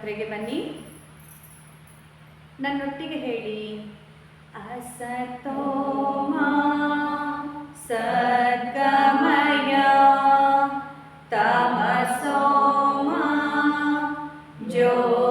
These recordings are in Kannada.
ಜಾತ್ರೆಗೆ ಬನ್ನಿ. ನನ್ನೊಟ್ಟಿಗೆ ಹೇಳಿ. ಅಸತೋಮ ಸದ್ಗಮಯ ತಮಸೋಮ ಜ್ಯೋತಿರ್ಗಮಯ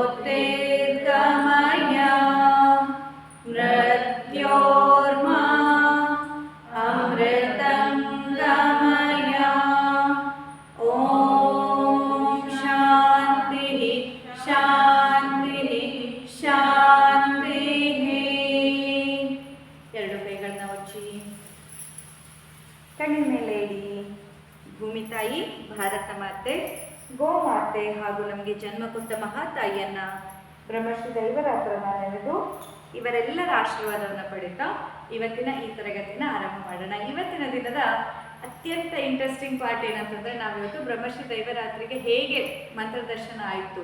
ಗೋಮಾತೆ ಹಾಗೂ ನಮಗೆ ಜನ್ಮ ಕೊಟ್ಟ ಮಹಾತಾಯಿಯನ್ನ ಬ್ರಹ್ಮಶ್ರೀ ದೈವರಾತ್ರನ ನೆನೆದು ಇವರೆಲ್ಲರ ಆಶೀರ್ವಾದವನ್ನು ಪಡಿತಾ ಇವತ್ತಿನ ಈ ತರಗತಿನ ಆರಂಭ ಮಾಡೋಣ. ಇವತ್ತಿನ ದಿನದ ಅತ್ಯಂತ ಇಂಟ್ರೆಸ್ಟಿಂಗ್ ಪಾರ್ಟ್ ಏನಂತಂದ್ರೆ ನಾವಿವತ್ತು ಬ್ರಹ್ಮಶ್ರೀ ದೈವರಾತ್ರಿಗೆ ಹೇಗೆ ಮಂತ್ರದರ್ಶನ ಆಯಿತು,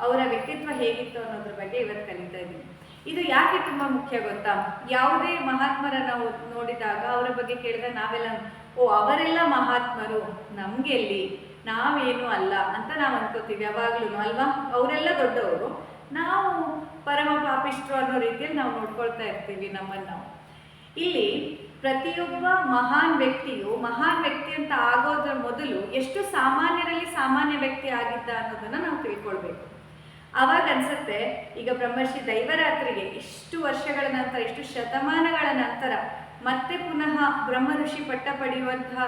ಅವರ ವ್ಯಕ್ತಿತ್ವ ಹೇಗಿತ್ತು ಅನ್ನೋದ್ರ ಬಗ್ಗೆ ಇವತ್ತು ಕಲಿತಾ ಇದ್ದೀನಿ. ಇದು ಯಾಕೆ ತುಂಬಾ ಮುಖ್ಯ ಗೊತ್ತಾ? ಯಾವುದೇ ಮಹಾತ್ಮರನ್ನ ನೋಡಿದಾಗ ಅವರ ಬಗ್ಗೆ ಕೇಳಿದ್ರೆ ನಾವೆಲ್ಲ, ಓ, ಅವರೆಲ್ಲ ಮಹಾತ್ಮರು ನಮ್ಗೆಲ್ಲಿ? ನಾವೇನು ಅಲ್ಲ ಅಂತ ನಾವು ಅನ್ಕೋತೀವಿ ಯಾವಾಗ್ಲೂ ಅಲ್ವಾ? ಅವರೆಲ್ಲ ದೊಡ್ಡವರು. ನಾವು ಪರಮ ಪಾಪಿಷ್ಟ್ರು ಅನ್ನೋ ರೀತಿಯಲ್ಲಿ ನಾವು ನೋಡ್ಕೊಳ್ತಾ ಇರ್ತೀವಿ ನಮ್ಮನ್ನು. ಇಲ್ಲಿ ಪ್ರತಿಯೊಬ್ಬ ಮಹಾನ್ ವ್ಯಕ್ತಿಯು, ಮಹಾನ್ ವ್ಯಕ್ತಿ ಅಂತ ಆಗೋದ್ರ ಮೊದಲು ಎಷ್ಟು ಸಾಮಾನ್ಯರಲ್ಲಿ ಸಾಮಾನ್ಯ ವ್ಯಕ್ತಿ ಆಗಿದ್ದ ಅನ್ನೋದನ್ನ ನಾವು ತಿಳ್ಕೊಳ್ಬೇಕು. ಅವಾಗ ಅನ್ಸುತ್ತೆ, ಈಗ ಬ್ರಹ್ಮರ್ಷಿ ದೈವರಾತ್ರಿಗೆ ಇಷ್ಟು ವರ್ಷಗಳ ನಂತರ ಇಷ್ಟು ಶತಮಾನಗಳ ನಂತರ ಮತ್ತೆ ಪುನಃ ಬ್ರಹ್ಮ ಋಷಿ ಪಟ್ಟ ಪಡೆಯುವಂತಹ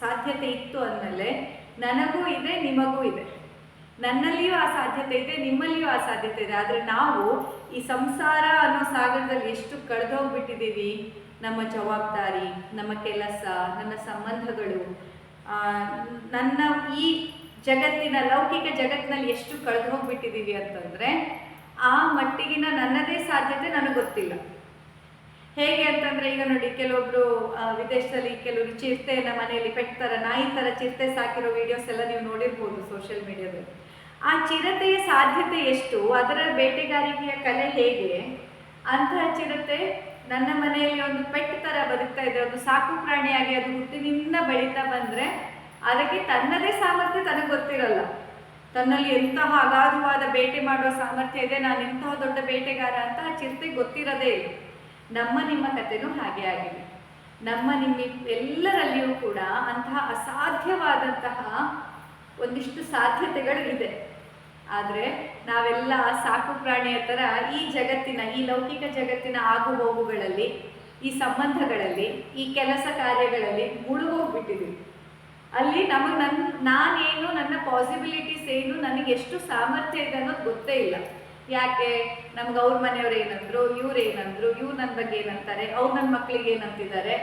ಸಾಧ್ಯತೆ ಇತ್ತು ಅಂದಮೇಲೆ ನನಗೂ ಇದೆ, ನಿಮಗೂ ಇದೆ. ನನ್ನಲ್ಲಿಯೂ ಆ ಸಾಧ್ಯತೆ ಇದೆ, ನಿಮ್ಮಲ್ಲಿಯೂ ಆ ಸಾಧ್ಯತೆ ಇದೆ. ಆದರೆ ನಾವು ಈ ಸಂಸಾರ ಅನ್ನೋ ಸಾಗರದಲ್ಲಿ ಎಷ್ಟು ಕಳೆದೋಗ್ಬಿಟ್ಟಿದ್ದೀವಿ? ನಮ್ಮ ಜವಾಬ್ದಾರಿ, ನಮ್ಮ ಕೆಲಸ, ನನ್ನ ಸಂಬಂಧಗಳು ನನ್ನ ಈ ಜಗತ್ತಿನ ಲೌಕಿಕ ಜಗತ್ತಿನಲ್ಲಿ ಎಷ್ಟು ಕಳೆದು ಹೋಗ್ಬಿಟ್ಟಿದ್ದೀವಿ ಅಂತಂದರೆ ಆ ಮಟ್ಟಿಗಿನ ನನ್ನದೇ ಸಾಧ್ಯತೆ ನನಗೆ ಗೊತ್ತಿಲ್ಲ. ಹೇಗೆ ಅಂತಂದ್ರೆ, ಈಗ ನೋಡಿ ಕೆಲವೊಬ್ರು ವಿದೇಶದಲ್ಲಿ ಕೆಲವರು ನಮ್ಮ ಮನೆಯಲ್ಲಿ ಪೆಟ್ ತರ ನಾಯಿ ತರ ಚಿರತೆ ಸಾಕಿರೋ ವಿಡಿಯೋಸ್ ಎಲ್ಲ ನೀವು ನೋಡಿರ್ಬೋದು ಸೋಷಿಯಲ್ ಮೀಡಿಯಾದಲ್ಲಿ ಆ ಚಿರತೆಯ ಸಾಧ್ಯತೆ ಎಷ್ಟು? ಅದರ ಬೇಟೆಗಾರಿಕೆಯ ಕಲೆ ಹೇಗೆ? ಅಂತಹ ಚಿರತೆ ನನ್ನ ಮನೆಯಲ್ಲಿ ಒಂದು ಪೆಟ್ ತರ ಬದುಕ್ತಾ ಇದೆ ಒಂದು ಸಾಕು ಪ್ರಾಣಿಯಾಗಿ ಅದು ಹುಟ್ಟಿನಿಂದ ಬೆಳೀತಾ ಬಂದ್ರೆ, ಅದಕ್ಕೆ ತನ್ನದೇ ಸಾಮರ್ಥ್ಯ ತನಗೆ ಗೊತ್ತಿರಲ್ಲ. ತನ್ನಲ್ಲಿ ಎಂತಹ ಅಗಾಧವಾದ ಬೇಟೆ ಮಾಡುವ ಸಾಮರ್ಥ್ಯ ಇದೆ ನಾನು ಎಂತಹ ದೊಡ್ಡ ಬೇಟೆಗಾರ ಅಂತ ಆ ಚಿರತೆ ಗೊತ್ತಿರದೇ ಇಲ್ಲ. ನಮ್ಮ ನಿಮ್ಮ ಕಥೆನೂ ಹಾಗೆ ಆಗಿದೆ. ನಮ್ಮ ನಿಮ್ಮ ಎಲ್ಲರಲ್ಲಿಯೂ ಕೂಡ ಅಂತಹ ಅಸಾಧ್ಯವಾದಂತಹ ಒಂದಿಷ್ಟು ಸಾಧ್ಯತೆಗಳು ಇದೆ ಆದರೆ ನಾವೆಲ್ಲ ಸಾಕು ಪ್ರಾಣಿಯ ಥರ ಈ ಜಗತ್ತಿನ, ಈ ಲೌಕಿಕ ಜಗತ್ತಿನ ಆಗುಹೋಗುಗಳಲ್ಲಿ ಈ ಸಂಬಂಧಗಳಲ್ಲಿ, ಈ ಕೆಲಸ ಕಾರ್ಯಗಳಲ್ಲಿ ಮುಳುಗೋಗ್ಬಿಟ್ಟಿದ್ದೀವಿ. ಅಲ್ಲಿ ನಮಗೆ ನನ್ನ ನಾನೇನು, ನನ್ನ ಪಾಸಿಬಿಲಿಟೀಸ್ ಏನು, ನನಗೆ ಎಷ್ಟು ಸಾಮರ್ಥ್ಯ ಇದೆ ಅನ್ನೋದು ಗೊತ್ತೇ ಇಲ್ಲ. ಯಾಕೆ? ನಮ್ಗೆ ಅವ್ರ ಮನೆಯವ್ರು ಏನಂದ್ರು, ಇವ್ರು ಏನಂದ್ರು, ಇವ್ರು ನನ್ನ ಬಗ್ಗೆ ಏನಂತಾರೆ, ಅವ್ರು ನನ್ನ ಮಕ್ಕಳಿಗೆ ಏನಂತಿದ್ದಾರೆ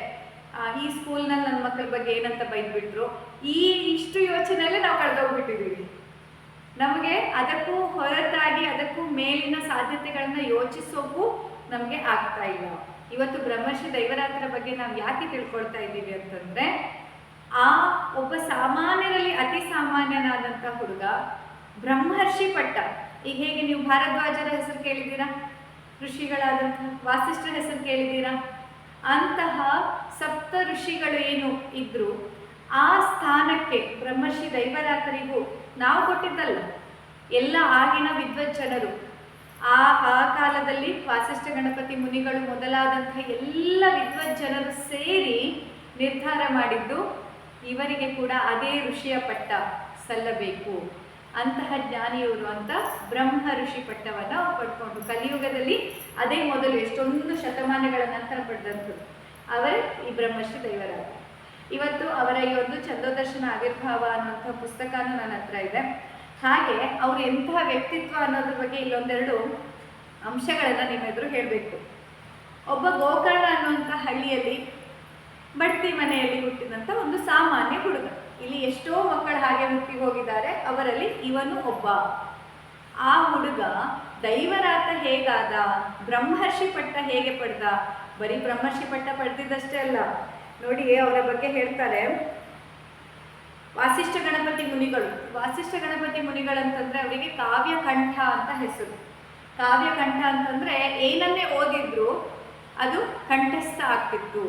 ಈ ಸ್ಕೂಲ್ನಲ್ಲಿ ನನ್ನ ಮಕ್ಕಳ ಬಗ್ಗೆ ಏನಂತ ಬೈದ್ಬಿಟ್ರು. ಈ ಇಷ್ಟು ಯೋಚನೆಯಲ್ಲೇ ನಾವು ಕಳೆದೋಗ್ಬಿಟ್ಟಿದ್ದೀವಿ ನಮಗೆ ಅದಕ್ಕೂ ಹೊರತಾಗಿ, ಅದಕ್ಕೂ ಮೇಲಿನ ಸಾಧ್ಯತೆಗಳನ್ನ ಯೋಚಿಸೋಕ್ಕೂ ನಮಗೆ ಆಗ್ತಾ ಇಲ್ಲ. ಇವತ್ತು ಬ್ರಹ್ಮರ್ಷಿ ದೈವರಾತ್ರ ಬಗ್ಗೆ ನಾವು ಯಾಕೆ ತಿಳ್ಕೊಳ್ತಾ ಇದ್ದೀವಿ ಅಂತಂದ್ರೆ, ಆ ಒಬ್ಬ ಸಾಮಾನ್ಯರಲ್ಲಿ ಅತಿ ಸಾಮಾನ್ಯನಾದಂಥ ಹುಡುಗ ಬ್ರಹ್ಮರ್ಷಿ ಪಟ್ಟ. ಈಗ ಹೇಗೆ ನೀವು ಭಾರದ್ವಾಜರ ಹೆಸರು ಕೇಳಿದ್ದೀರಾ? ಋಷಿಗಳಾದಂತಹ ವಾಸಿಷ್ಠರ ಹೆಸರು ಕೇಳಿದ್ದೀರಾ? ಅಂತಹ ಸಪ್ತ ಋಷಿಗಳು ಏನು ಇದ್ರು ಆ ಸ್ಥಾನಕ್ಕೆ ಬ್ರಹ್ಮರ್ಷಿ ದೈವರಾತರಿಗೂ ನಾವು ಕೊಟ್ಟಿದ್ದಲ್ಲ, ಎಲ್ಲ ಆಗಿನ ವಿದ್ವಜ್ಜನರು. ಆ ಆ ಕಾಲದಲ್ಲಿ ವಾಸಿಷ್ಠ ಗಣಪತಿ ಮುನಿಗಳು ಮೊದಲಾದಂತಹ ಎಲ್ಲ ವಿದ್ವಜ್ಜನರು ಸೇರಿ ನಿರ್ಧಾರ ಮಾಡಿದ್ದು, ಇವರಿಗೆ ಕೂಡ ಅದೇ ಋಷಿಯ ಪಟ್ಟ ಸಲ್ಲಬೇಕು. ಅಂತಹ ಜ್ಞಾನಿಯವರು ಅಂತ ಬ್ರಹ್ಮ ಋಷಿ ಪಟ್ಟವನ್ನ ಅವ್ರು ಪಡ್ಕೊಂಡು ಕಲಿಯುಗದಲ್ಲಿ ಅದೇ ಮೊದಲು ಎಷ್ಟೊಂದು ಶತಮಾನಗಳ ನಂತರ ಪಡೆದಂಥದ್ದು. ಅವರೇ ಈ ಬ್ರಹ್ಮಶ್ರೀ ದೈವರಾದ ಇವತ್ತು ಅವರ ಈ ಒಂದು ಚಂದೋದರ್ಶನ ಆವಿರ್ಭಾವ ಅನ್ನುವಂಥ ಪುಸ್ತಕನೂ ನನ್ನ ಹತ್ರ ಇದೆ. ಹಾಗೆ ಅವ್ರು ಎಂತಹ ವ್ಯಕ್ತಿತ್ವ ಅನ್ನೋದ್ರ ಬಗ್ಗೆ ಇಲ್ಲೊಂದೆರಡು ಅಂಶಗಳನ್ನು ನಿಮ್ಮೆದುರು ಹೇಳಬೇಕು. ಒಬ್ಬ ಗೋಕರ್ಣ ಅನ್ನುವಂಥ ಹಳ್ಳಿಯಲ್ಲಿ ಬಡ್ತಿ ಮನೆಯಲ್ಲಿ ಹುಟ್ಟಿದಂಥ ಒಂದು ಸಾಮಾನ್ಯ ಹುಡುಗ. ಇಲ್ಲಿ ಎಷ್ಟೋ ಮಕ್ಕಳು ಹಾಗೆ ಹುಟ್ಟಿ ಹೋಗಿದ್ದಾರೆ, ಅವರಲ್ಲಿ ಇವನು ಒಬ್ಬ. ಆ ಹುಡುಗ ದೈವರಾತ ಹೇಗಾದ ಬ್ರಹ್ಮರ್ಷಿ ಪಟ್ಟ ಹೇಗೆ ಪಡೆದ? ಬರೀ ಬ್ರಹ್ಮರ್ಷಿ ಪಟ್ಟ ಪಡೆದಿದ್ದಷ್ಟೇ ಅಲ್ಲ. ನೋಡಿ ಅವರ ಬಗ್ಗೆ ಹೇಳ್ತಾರೆ. ವಾಸಿಷ್ಠ ಗಣಪತಿ ಮುನಿಗಳು. ವಾಸಿಷ್ಠ ಗಣಪತಿ ಮುನಿಗಳು ಅಂತಂದ್ರೆ ಅವರಿಗೆ ಕಾವ್ಯ ಕಂಠ ಅಂತ ಹೆಸರು. ಕಾವ್ಯಕಂಠ ಅಂತಂದ್ರೆ ಏನನ್ನೇ ಓದಿದ್ರು ಅದು ಕಂಠಸ್ಥ ಆಗ್ತಿತ್ತು.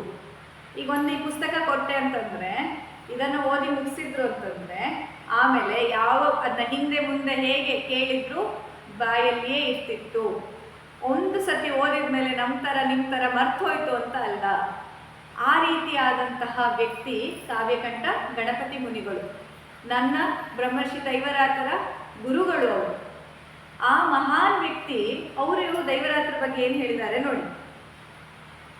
ಈಗ ಒಂದು ಈ ಪುಸ್ತಕ ಕೊಟ್ಟೆ ಅಂತಂದ್ರೆ ಇದನ್ನು ಓದಿ ಮುಗಿಸಿದ್ರು ಅಂತಂದ್ರೆ, ಆಮೇಲೆ ಯಾವ ಅದನ್ನ ಹಿಂದೆ ಮುಂದೆ ಹೇಗೆ ಕೇಳಿದ್ರು ಬಾಯಲ್ಲಿಯೇ ಇರ್ತಿತ್ತು. ಒಂದು ಸತಿ ಓದಿದ ಮೇಲೆ ನಮ್ಮ ಥರ ನಿಮ್ಮ ಥರ ಮರ್ತು ಹೋಯ್ತು ಅಂತ ಅಲ್ಲ. ಆ ರೀತಿಯಾದಂತಹ ವ್ಯಕ್ತಿ ಕಾವ್ಯಕಂಠ ಗಣಪತಿ ಮುನಿಗಳು. ನನ್ನ ಬ್ರಹ್ಮರ್ಷಿ ದೈವರಾತರ ಗುರುಗಳು ಅವರು. ಆ ಮಹಾನ್ ವ್ಯಕ್ತಿ, ಅವರು ದೈವರಾತ್ರ ಬಗ್ಗೆ ಏನು ಹೇಳಿದ್ದಾರೆ ನೋಡಿ.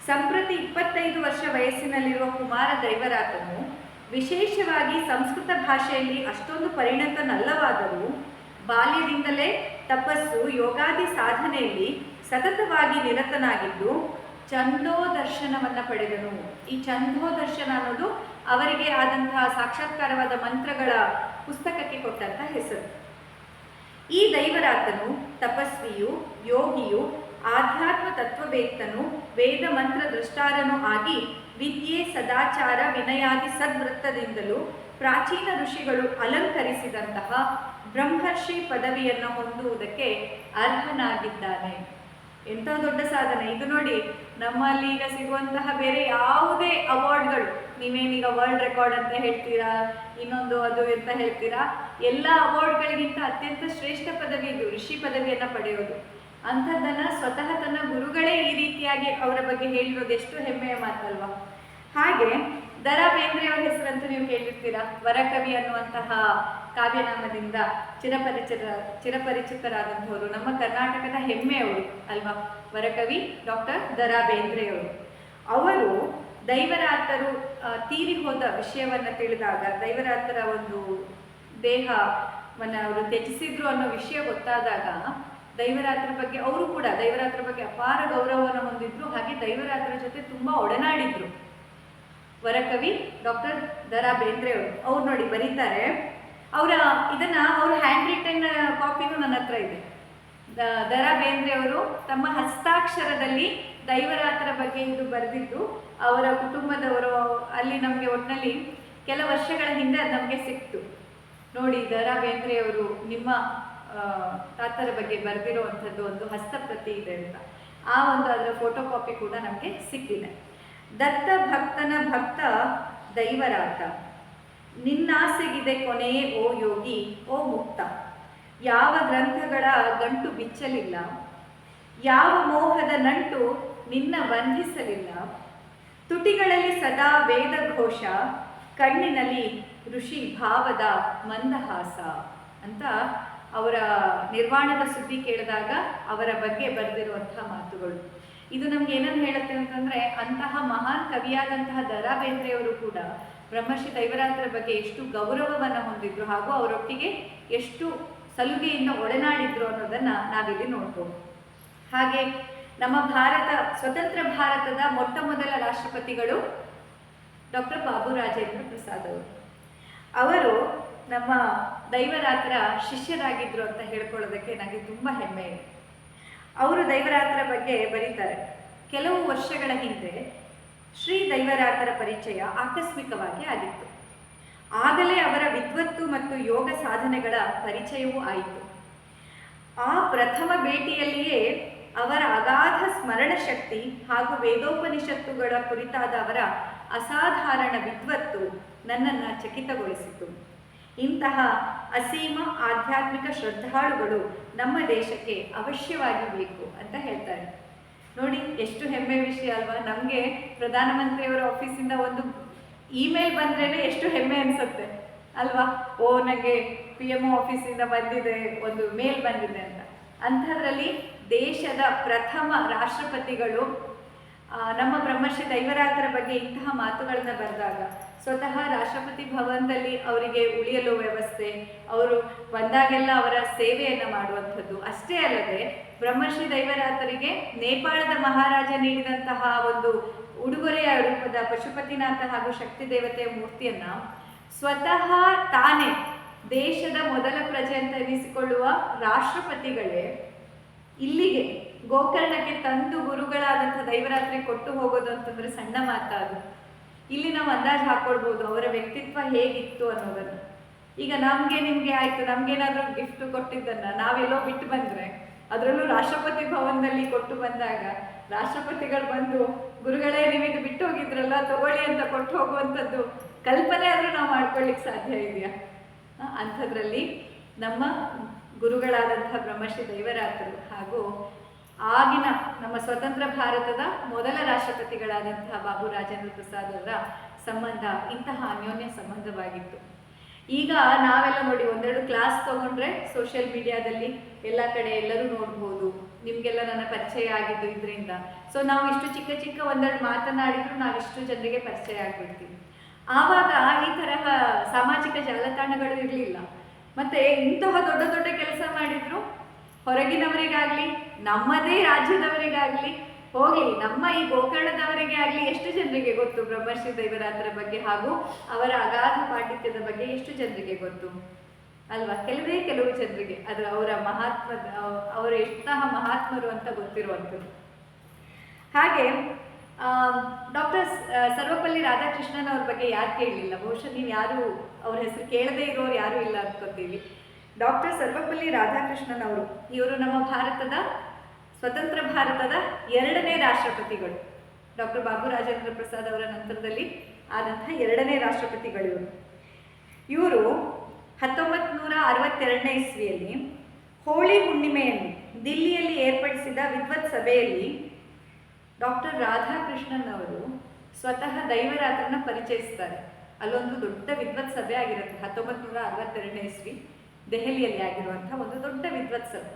ಸಂಪ್ರತಿ ಇಪ್ಪತ್ತೈದು ವರ್ಷ ವಯಸ್ಸಿನಲ್ಲಿರುವ ಕುಮಾರ ದೈವರಾತನು ವಿಶೇಷವಾಗಿ ಸಂಸ್ಕೃತ ಭಾಷೆಯಲ್ಲಿ ಅಷ್ಟೊಂದು ಪರಿಣತನಲ್ಲವಾದರೂ ಬಾಲ್ಯದಿಂದಲೇ ತಪಸ್ಸು, ಯೋಗಾದಿ ಸಾಧನೆಯಲ್ಲಿ ಸತತವಾಗಿ ನಿರತನಾಗಿದ್ದು ಚಂದೋದರ್ಶನವನ್ನು ಪಡೆದನು. ಈ ಚಂದೋದರ್ಶನ ಅನ್ನೋದು ಅವರಿಗೆ ಆದಂತಹ ಸಾಕ್ಷಾತ್ಕಾರವಾದ ಮಂತ್ರಗಳ ಪುಸ್ತಕಕ್ಕೆ ಕೊಟ್ಟಂತ ಹೆಸರು. ಈ ದೈವರಾತನು, ತಪಸ್ವಿಯು, ಯೋಗಿಯು, ಆಧ್ಯಾತ್ಮ ತತ್ವವೇತ್ತನು ವೇದ ಮಂತ್ರ ದೃಷ್ಟಾರನು ಆಗಿ ವಿದ್ಯೆ, ಸದಾಚಾರ, ವಿನಯಾದಿ ಸದ್ವೃತ್ತದಿಂದಲೂ ಪ್ರಾಚೀನ ಋಷಿಗಳು ಅಲಂಕರಿಸಿದಂತಹ ಬ್ರಹ್ಮರ್ಷಿ ಪದವಿಯನ್ನು ಹೊಂದುವುದಕ್ಕೆ ಅರ್ಹನಾಗಿದ್ದಾನೆ. ಎಂಥ ದೊಡ್ಡ ಸಾಧನೆ. ಇದು ನೋಡಿ, ನಮ್ಮಲ್ಲಿ ಈಗ ಸಿಗುವಂತಹ ಬೇರೆ ಯಾವುದೇ ಅವಾರ್ಡ್ಗಳು, ನೀವೇನೀಗ ವರ್ಲ್ಡ್ ರೆಕಾರ್ಡ್ ಅಂತ ಹೇಳ್ತೀರಾ, ಇನ್ನೊಂದು ಅದು ಅಂತ ಹೇಳ್ತೀರಾ, ಎಲ್ಲ ಅವಾರ್ಡ್ಗಳಿಗಿಂತ ಅತ್ಯಂತ ಶ್ರೇಷ್ಠ ಪದವಿ ಇದು, ಋಷಿ ಪದವಿಯನ್ನು ಪಡೆಯೋದು. ಅಂಥದ್ದನ್ನ ಸ್ವತಃ ತನ್ನ ಗುರುಗಳೇ ಈ ರೀತಿಯಾಗಿ ಅವರ ಬಗ್ಗೆ ಹೇಳಿರೋದು ಎಷ್ಟು ಹೆಮ್ಮೆಯ ಮಾತಲ್ವಾ? ಹಾಗೆ ದರಾ ಬೇಂದ್ರೆಯವರ ಹೆಸರಂತೂ ನೀವು ಕೇಳಿರ್ತೀರಾ? ವರಕವಿ ಅನ್ನುವಂತಹ ಕಾವ್ಯನಾಮದಿಂದ ಚಿರಪರಿಚಿತ, ಚಿರಪರಿಚಿತರಾದಂಥವರು, ನಮ್ಮ ಕರ್ನಾಟಕದ ಹೆಮ್ಮೆಯವರು ಅಲ್ವಾ? ವರಕವಿ ಡಾಕ್ಟರ್ ದರಾ ಬೇಂದ್ರೆಯವರು ಅವರು ದೈವರಾತರು ತೀರಿ ಹೋದ ವಿಷಯವನ್ನು ತಿಳಿದಾಗ, ದೈವರಾತರ ಒಂದು ದೇಹವನ್ನು ಅವರು ತ್ಯಜಿಸಿದ್ರು ಅನ್ನೋ ವಿಷಯ ಗೊತ್ತಾದಾಗ ದೈವರಾತ್ರ ಬಗ್ಗೆ, ಅವರು ಕೂಡ ದೈವರಾತ್ರ ಬಗ್ಗೆ ಅಪಾರ ಗೌರವವನ್ನು ಹೊಂದಿದ್ರು. ಹಾಗೆ ದೈವರಾತ್ರ ಜೊತೆ ತುಂಬ ಒಡನಾಡಿದ್ರು. ವರಕವಿ ಡಾಕ್ಟರ್ ದರಾ ಬೇಂದ್ರೆ ಅವರು ನೋಡಿ ಬರೀತಾರೆ, ಅವರ ಇದನ್ನ, ಅವ್ರ ಹ್ಯಾಂಡ್ ರಿಟನ್ ಕಾಪಿನೂ ನನ್ನ ಹತ್ರ ಇದೆ. ದರಾ ಬೇಂದ್ರೆ ಅವರು ತಮ್ಮ ಹಸ್ತಾಕ್ಷರದಲ್ಲಿ ದೈವರಾತ್ರ ಬಗ್ಗೆ ಇದು ಬರೆದಿದ್ದು, ಅವರ ಕುಟುಂಬದವರು ಅಲ್ಲಿ ನಮಗೆ ಒಟ್ಟಿನಲ್ಲಿ ಕೆಲ ವರ್ಷಗಳ ಹಿಂದೆ ಅದು ನಮಗೆ ಸಿಕ್ತು. ನೋಡಿ ದರಾ ಬೇಂದ್ರೆ ಅವರು ನಿಮ್ಮ ತಾತರ ಬಗ್ಗೆ ಬರೆದಿರುವಂಥದ್ದು ಒಂದು ಹಸ್ತಪ್ರತಿ ಇದೆ ಅಂತ. ಆ ಒಂದು ಅದರ ಫೋಟೋ ಕಾಪಿ ಕೂಡ ನಮಗೆ ಸಿಕ್ಕಿದೆ. ದತ್ತ ಭಕ್ತನ ಭಕ್ತ ದೈವರಾತ ನಿನ್ನಾಸೆಗಿದೆ ಕೊನೆಯೇ ಓ ಯೋಗಿ, ಓ ಮುಕ್ತ. ಯಾವ ಗ್ರಂಥಗಳ ಗಂಟು ಬಿಚ್ಚಲಿಲ್ಲ. ಯಾವ ಮೋಹದ ನಂಟು ನಿನ್ನ ಬಂಧಿಸಲಿಲ್ಲ. ತುಟಿಗಳಲ್ಲಿ ಸದಾ ವೇದ ಘೋಷ ಕಣ್ಣಿನಲ್ಲಿ ಋಷಿ ಭಾವದ ಮಂದಹಾಸ ಅಂತ ಅವರ ನಿರ್ವಾಣದ ಸುದ್ದಿ ಕೇಳಿದಾಗ ಅವರ ಬಗ್ಗೆ ಬರೆದಿರುವಂತಹ ಮಾತುಗಳು. ಇದು ನಮ್ಗೆ ಏನನ್ನು ಹೇಳುತ್ತೆ ಅಂತಂದ್ರೆ, ಅಂತಹ ಮಹಾನ್ ಕವಿಯಾದಂತಹ ದರಾ ಬೇಂದ್ರೆಯವರು ಕೂಡ ಬ್ರಹ್ಮಶ್ರೀ ದೈವರಾತ್ರ ಬಗ್ಗೆ ಎಷ್ಟು ಗೌರವವನ್ನು ಹೊಂದಿದ್ರು ಹಾಗೂ ಅವರೊಟ್ಟಿಗೆ ಎಷ್ಟು ಸಲುಗೆಯಿಂದ ಒಡನಾಡಿದ್ರು ಅನ್ನೋದನ್ನ ನಾವಿಲ್ಲಿ ನೋಡ್ಬೋದು. ಹಾಗೆ ನಮ್ಮ ಭಾರತ, ಸ್ವತಂತ್ರ ಭಾರತದ ಮೊಟ್ಟ ಮೊದಲ ರಾಷ್ಟ್ರಪತಿಗಳು ಡಾಕ್ಟರ್ ಬಾಬು ರಾಜೇಂದ್ರ ಪ್ರಸಾದ್ ಅವರು. ಅವರು ನಮ್ಮ ದೈವರಾತ್ರ ಶಿಷ್ಯರಾಗಿದ್ರು ಅಂತ ಹೇಳ್ಕೊಳ್ಳೋದಕ್ಕೆ ನನಗೆ ತುಂಬ ಹೆಮ್ಮೆ ಇದೆ. ಅವರು ದೈವರಾತ್ರ ಬಗ್ಗೆ ಬರೀತಾರೆ. ಕೆಲವು ವರ್ಷಗಳ ಹಿಂದೆ ಶ್ರೀ ದೈವರಾತರ ಪರಿಚಯ ಆಕಸ್ಮಿಕವಾಗಿ ಆಗಿತ್ತು. ಆಗಲೇ ಅವರ ವಿದ್ವತ್ತು ಮತ್ತು ಯೋಗ ಸಾಧನೆಗಳ ಪರಿಚಯವೂ ಆಯಿತು. ಆ ಪ್ರಥಮ ಭೇಟಿಯಲ್ಲಿಯೇ ಅವರ ಅಗಾಧ ಸ್ಮರಣ ಶಕ್ತಿ ಹಾಗೂ ವೇದೋಪನಿಷತ್ತುಗಳ ಕುರಿತಾದ ಅವರ ಅಸಾಧಾರಣ ವಿದ್ವತ್ತು ನನ್ನನ್ನು ಚಕಿತಗೊಳಿಸಿತು. ಇಂತಹ ಅಸೀಮ ಆಧ್ಯಾತ್ಮಿಕ ಶ್ರದ್ಧಾಳುಗಳು ನಮ್ಮ ದೇಶಕ್ಕೆ ಅವಶ್ಯವಾಗಿ ಬೇಕು ಅಂತ ಹೇಳ್ತಾರೆ. ನೋಡಿ, ಎಷ್ಟು ಹೆಮ್ಮೆ ವಿಷಯ ಅಲ್ವಾ? ನಮಗೆ ಪ್ರಧಾನಮಂತ್ರಿಯವರ ಆಫೀಸಿಂದ ಒಂದು ಇಮೇಲ್ ಬಂದ್ರೇನೆ ಎಷ್ಟು ಹೆಮ್ಮೆ ಅನ್ಸುತ್ತೆ, ಅಲ್ವಾ? ಓ ನನಗೆ ಪಿ ಎಂ ಆಫೀಸಿಂದ ಬಂದಿದೆ, ಒಂದು ಮೇಲ್ ಬಂದಿದೆ ಅಂತ. ಅಂಥದ್ರಲ್ಲಿ ದೇಶದ ಪ್ರಥಮ ರಾಷ್ಟ್ರಪತಿಗಳು ನಮ್ಮ ಬ್ರಹ್ಮಶ್ರೀ ದೈವರಾತ್ರ ಬಗ್ಗೆ ಇಂತಹ ಮಾತುಗಳನ್ನ ಬರೆದಾಗ ಸ್ವತಃ ರಾಷ್ಟ್ರಪತಿ ಭವನದಲ್ಲಿ ಅವರಿಗೆ ಉಳಿಯಲು ವ್ಯವಸ್ಥೆ, ಅವರು ಬಂದಾಗೆಲ್ಲ ಅವರ ಸೇವೆಯನ್ನು ಮಾಡುವಂಥದ್ದು. ಅಷ್ಟೇ ಅಲ್ಲದೆ ಬ್ರಹ್ಮಶ್ರೀ ದೈವರಾತರಿಗೆ ನೇಪಾಳದ ಮಹಾರಾಜ ನೀಡಿದಂತಹ ಒಂದು ಉಡುಗೊರೆಯ ರೂಪದ ಪಶುಪತಿನಾಥ ಹಾಗೂ ಶಕ್ತಿ ದೇವತೆಯ ಮೂರ್ತಿಯನ್ನ ಸ್ವತಃ ತಾನೇ ದೇಶದ ಮೊದಲ ಪ್ರಜೆ ಅಂತ ಎನಿಸಿಕೊಳ್ಳುವ ರಾಷ್ಟ್ರಪತಿಗಳೇ ಇಲ್ಲಿಗೆ ಗೋಕರ್ಣಕ್ಕೆ ತಂದು ಗುರುಗಳಾದಂಥ ದೈವರಾತ್ರಿ ಕೊಟ್ಟು ಹೋಗೋದು ಅಂತಂದ್ರೆ ಸಣ್ಣ ಮಾತಾದು ಇಲ್ಲಿ ನಾವು ಅಂದಾಜು ಹಾಕೊಳ್ಬೋದು ಅವರ ವ್ಯಕ್ತಿತ್ವ ಹೇಗಿತ್ತು ಅನ್ನೋದನ್ನು. ಈಗ ನಮ್ಗೆ ನಿಮ್ಗೆ ಆಯ್ತು, ನಮ್ಗೇನಾದ್ರೂ ಗಿಫ್ಟ್ ಕೊಟ್ಟಿದ್ದನ್ನ ನಾವೆಲ್ಲೋ ಬಿಟ್ಟು ಬಂದ್ರೆ, ಅದರಲ್ಲೂ ರಾಷ್ಟ್ರಪತಿ ಭವನದಲ್ಲಿ ಕೊಟ್ಟು ಬಂದಾಗ, ರಾಷ್ಟ್ರಪತಿಗಳು ಬಂದು, ಗುರುಗಳೇ ನಿಮಗೆ ಬಿಟ್ಟು ಹೋಗಿದ್ರಲ್ಲ, ತಗೊಳ್ಳಿ ಅಂತ ಕೊಟ್ಟು ಹೋಗುವಂಥದ್ದು ಕಲ್ಪನೆ ಆದ್ರೂ ನಾವು ಮಾಡ್ಕೊಳ್ಳಿಕ್ಕೆ ಸಾಧ್ಯ ಇದೆಯಾ? ಅಂಥದ್ರಲ್ಲಿ ನಮ್ಮ ಗುರುಗಳಾದಂಥ ಬ್ರಹ್ಮಶ್ರೀ ದೈವರಾತರು ಹಾಗೂ ಆಗಿನ ನಮ್ಮ ಸ್ವತಂತ್ರ ಭಾರತದ ಮೊದಲ ರಾಷ್ಟ್ರಪತಿಗಳಾದಂತಹ ಬಾಬು ರಾಜೇಂದ್ರ ಪ್ರಸಾದ್ ಅವರ ಸಂಬಂಧ ಇಂತಹ ಅನ್ಯೋನ್ಯ ಸಂಬಂಧವಾಗಿತ್ತು. ಈಗ ನಾವೆಲ್ಲ ನೋಡಿ ಒಂದೆರಡು ಕ್ಲಾಸ್ ತಗೊಂಡ್ರೆ ಸೋಷಿಯಲ್ ಮೀಡಿಯಾದಲ್ಲಿ ಎಲ್ಲ ಕಡೆ ಎಲ್ಲರೂ ನೋಡ್ಬೋದು, ನಿಮಗೆಲ್ಲ ನನ್ನ ಪರಿಚಯ ಆಗಿದ್ದು ಇದರಿಂದ. ಸೊ ನಾವು ಇಷ್ಟು ಚಿಕ್ಕ ಚಿಕ್ಕ ಒಂದೆರಡು ಮಾತನಾಡಿದ್ರು ನಾವು ಇಷ್ಟು ಜನರಿಗೆ ಪರಿಚಯ ಆಗ್ಬಿಡ್ತೀವಿ. ಆವಾಗ ಈ ತರಹ ಸಾಮಾಜಿಕ ಜಾಲತಾಣಗಳು ಇರಲಿಲ್ಲ. ಮತ್ತೆ ಇಂತಹ ದೊಡ್ಡ ದೊಡ್ಡ ಕೆಲಸ ಮಾಡಿದ್ರು ಹೊರಗಿನವರಿಗಾಗ್ಲಿ, ನಮ್ಮದೇ ರಾಜ್ಯದವರಿಗಾಗ್ಲಿ, ಹೋಗ್ಲಿ, ನಮ್ಮ ಈ ಗೋಕರ್ಣದವರಿಗೆ ಆಗ್ಲಿ ಎಷ್ಟು ಜನರಿಗೆ ಗೊತ್ತು ಬ್ರಹ್ಮರ್ಷಿ ದೈವರಾತ್ರ ಬಗ್ಗೆ ಹಾಗೂ ಅವರ ಅಗಾಧ ಪಾಂಡಿತ್ಯದ ಬಗ್ಗೆ ಎಷ್ಟು ಜನರಿಗೆ ಗೊತ್ತು? ಅಲ್ವಾ? ಕೆಲವೇ ಕೆಲವು ಜನರಿಗೆ, ಅದು ಅವರ ಮಹಾತ್ಮ ಅವರ ಎಂತಹ ಮಹಾತ್ಮರು ಅಂತ ಗೊತ್ತಿರುವಂಥದ್ದು. ಹಾಗೆ ಡಾಕ್ಟರ್ ಸರ್ವಪಲ್ಲಿ ರಾಧಾಕೃಷ್ಣನ್ ಅವ್ರ ಬಗ್ಗೆ ಯಾರು ಕೇಳಲಿಲ್ಲ? ಬಹುಶಃ ನೀವು ಯಾರು, ಅವ್ರ ಹೆಸರು ಕೇಳದೇ ಇರೋರು ಯಾರು ಇಲ್ಲ ಅನ್ಕೋತೀವಿ ಡಾಕ್ಟರ್ ಸರ್ವಪಲ್ಲಿ ರಾಧಾಕೃಷ್ಣನ್ ಅವರು ಇವರು ನಮ್ಮ ಭಾರತದ, ಸ್ವತಂತ್ರ ಭಾರತದ ಎರಡನೇ ರಾಷ್ಟ್ರಪತಿಗಳು. ಡಾಕ್ಟರ್ ಬಾಬು ರಾಜೇಂದ್ರ ಪ್ರಸಾದ್ ಅವರ ನಂತರದಲ್ಲಿ ಆದಂತಹ ಎರಡನೇ ರಾಷ್ಟ್ರಪತಿಗಳು ಇವರು. ಇವರು ಹತ್ತೊಂಬತ್ತು ನೂರ ಅರವತ್ತೆರಡನೇ ಇಸ್ವಿಯಲ್ಲಿ ಹೋಳಿ ಹುಣ್ಣಿಮೆಯನ್ನು ದಿಲ್ಲಿಯಲ್ಲಿ ಏರ್ಪಡಿಸಿದ ವಿದ್ವತ್ ಸಭೆಯಲ್ಲಿ ಡಾಕ್ಟರ್ ರಾಧಾಕೃಷ್ಣನ್ ಅವರು ಸ್ವತಃ ದೈವರಾತ್ರನ ಪರಿಚಯಿಸ್ತಾರೆ. ಅಲ್ಲೊಂದು ದೊಡ್ಡ ವಿದ್ವತ್ ಸಭೆ ಆಗಿರುತ್ತೆ ಹತ್ತೊಂಬತ್ತು ನೂರ ಅರವತ್ತೆರಡನೇ ಇಸ್ವಿ. ದೆಹಲಿಯಲ್ಲಿ ಆಗಿರುವಂಥ ಒಂದು ದೊಡ್ಡ ವಿದ್ವತ್ ಸಭೆ.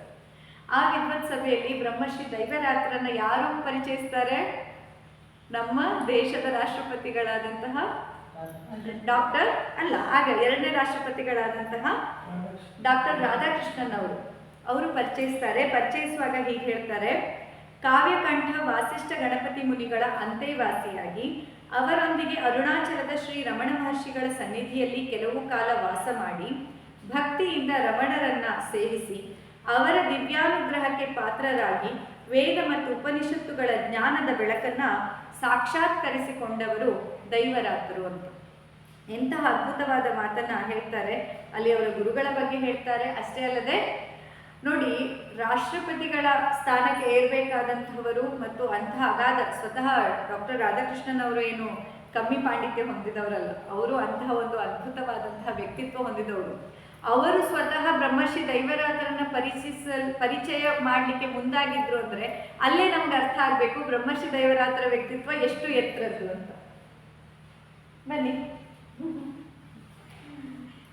ಆ ವಿದ್ವತ್ ಸಭೆಯಲ್ಲಿ ಬ್ರಹ್ಮಶ್ರೀ ದೈವರಾತ್ರನ ಯಾರು ಪರಿಚಯಿಸ್ತಾರೆ? ನಮ್ಮ ದೇಶದ ರಾಷ್ಟ್ರಪತಿಗಳಾದಂತಹ ಡಾಕ್ಟರ್ ಅಲ್ಲ, ಆಗ ಎರಡನೇ ರಾಷ್ಟ್ರಪತಿಗಳಾದಂತಹ ಡಾಕ್ಟರ್ ರಾಧಾಕೃಷ್ಣನ್ ಅವರು ಅವರು ಪರಿಚಯಿಸ್ತಾರೆ. ಪರಿಚಯಿಸುವಾಗ ಹೀಗೆ ಹೇಳ್ತಾರೆ, ಕಾವ್ಯಕಂಠ ವಾಸಿಷ್ಠ ಗಣಪತಿ ಮುನಿಗಳ ಅಂತೇವಾಸಿಯಾಗಿ ಅವರೊಂದಿಗೆ ಅರುಣಾಚಲದ ಶ್ರೀ ರಮಣ ಮಹರ್ಷಿಗಳ ಸನ್ನಿಧಿಯಲ್ಲಿ ಕೆಲವು ಕಾಲ ವಾಸ ಮಾಡಿ ಭಕ್ತಿಯಿಂದ ರಮಣರನ್ನ ಸೇವಿಸಿ ಅವರ ದಿವ್ಯಾನುಗ್ರಹಕ್ಕೆ ಪಾತ್ರರಾಗಿ ವೇದ ಮತ್ತು ಉಪನಿಷತ್ತುಗಳ ಜ್ಞಾನದ ಬೆಳಕನ್ನ ಸಾಕ್ಷಾತ್ಕರಿಸಿಕೊಂಡವರು ದೈವರಾದರು ಅಂತ. ಎಂತಹ ಅದ್ಭುತವಾದ ಮಾತನ್ನ ಹೇಳ್ತಾರೆ. ಅಲ್ಲಿ ಅವರ ಗುರುಗಳ ಬಗ್ಗೆ ಹೇಳ್ತಾರೆ. ಅಷ್ಟೇ ಅಲ್ಲದೆ, ನೋಡಿ, ರಾಷ್ಟ್ರಪತಿಗಳ ಸ್ಥಾನಕ್ಕೆ ಏರ್ಬೇಕಾದಂಥವರು ಮತ್ತು ಅಂತಹ ಅಗಾಧ, ಸ್ವತಃ ಡಾಕ್ಟರ್ ರಾಧಾಕೃಷ್ಣನ್ ಅವರು ಏನು ಕಮ್ಮಿ ಪಾಂಡಿತ್ಯ ಹೊಂದಿದವರಲ್ಲ, ಅವರು ಅಂತಹ ಒಂದು ಅದ್ಭುತವಾದಂತಹ ವ್ಯಕ್ತಿತ್ವ ಹೊಂದಿದವರು. ಅವರು ಸ್ವತಃ ಬ್ರಹ್ಮಶ್ರೀ ದೈವರಾತ್ರನ ಪರಿಚಯಿಸಲ್ ಪರಿಚಯ ಮಾಡಲಿಕ್ಕೆ ಮುಂದಾಗಿದ್ರು ಅಂದ್ರೆ ಅಲ್ಲೇ ನಮ್ಗೆ ಅರ್ಥ ಆಗ್ಬೇಕು ಬ್ರಹ್ಮಶ್ರೀ ದೈವರಾತ್ರ ವ್ಯಕ್ತಿತ್ವ ಎಷ್ಟು ಎತ್ತರದ್ದು ಅಂತ. ಬನ್ನಿ.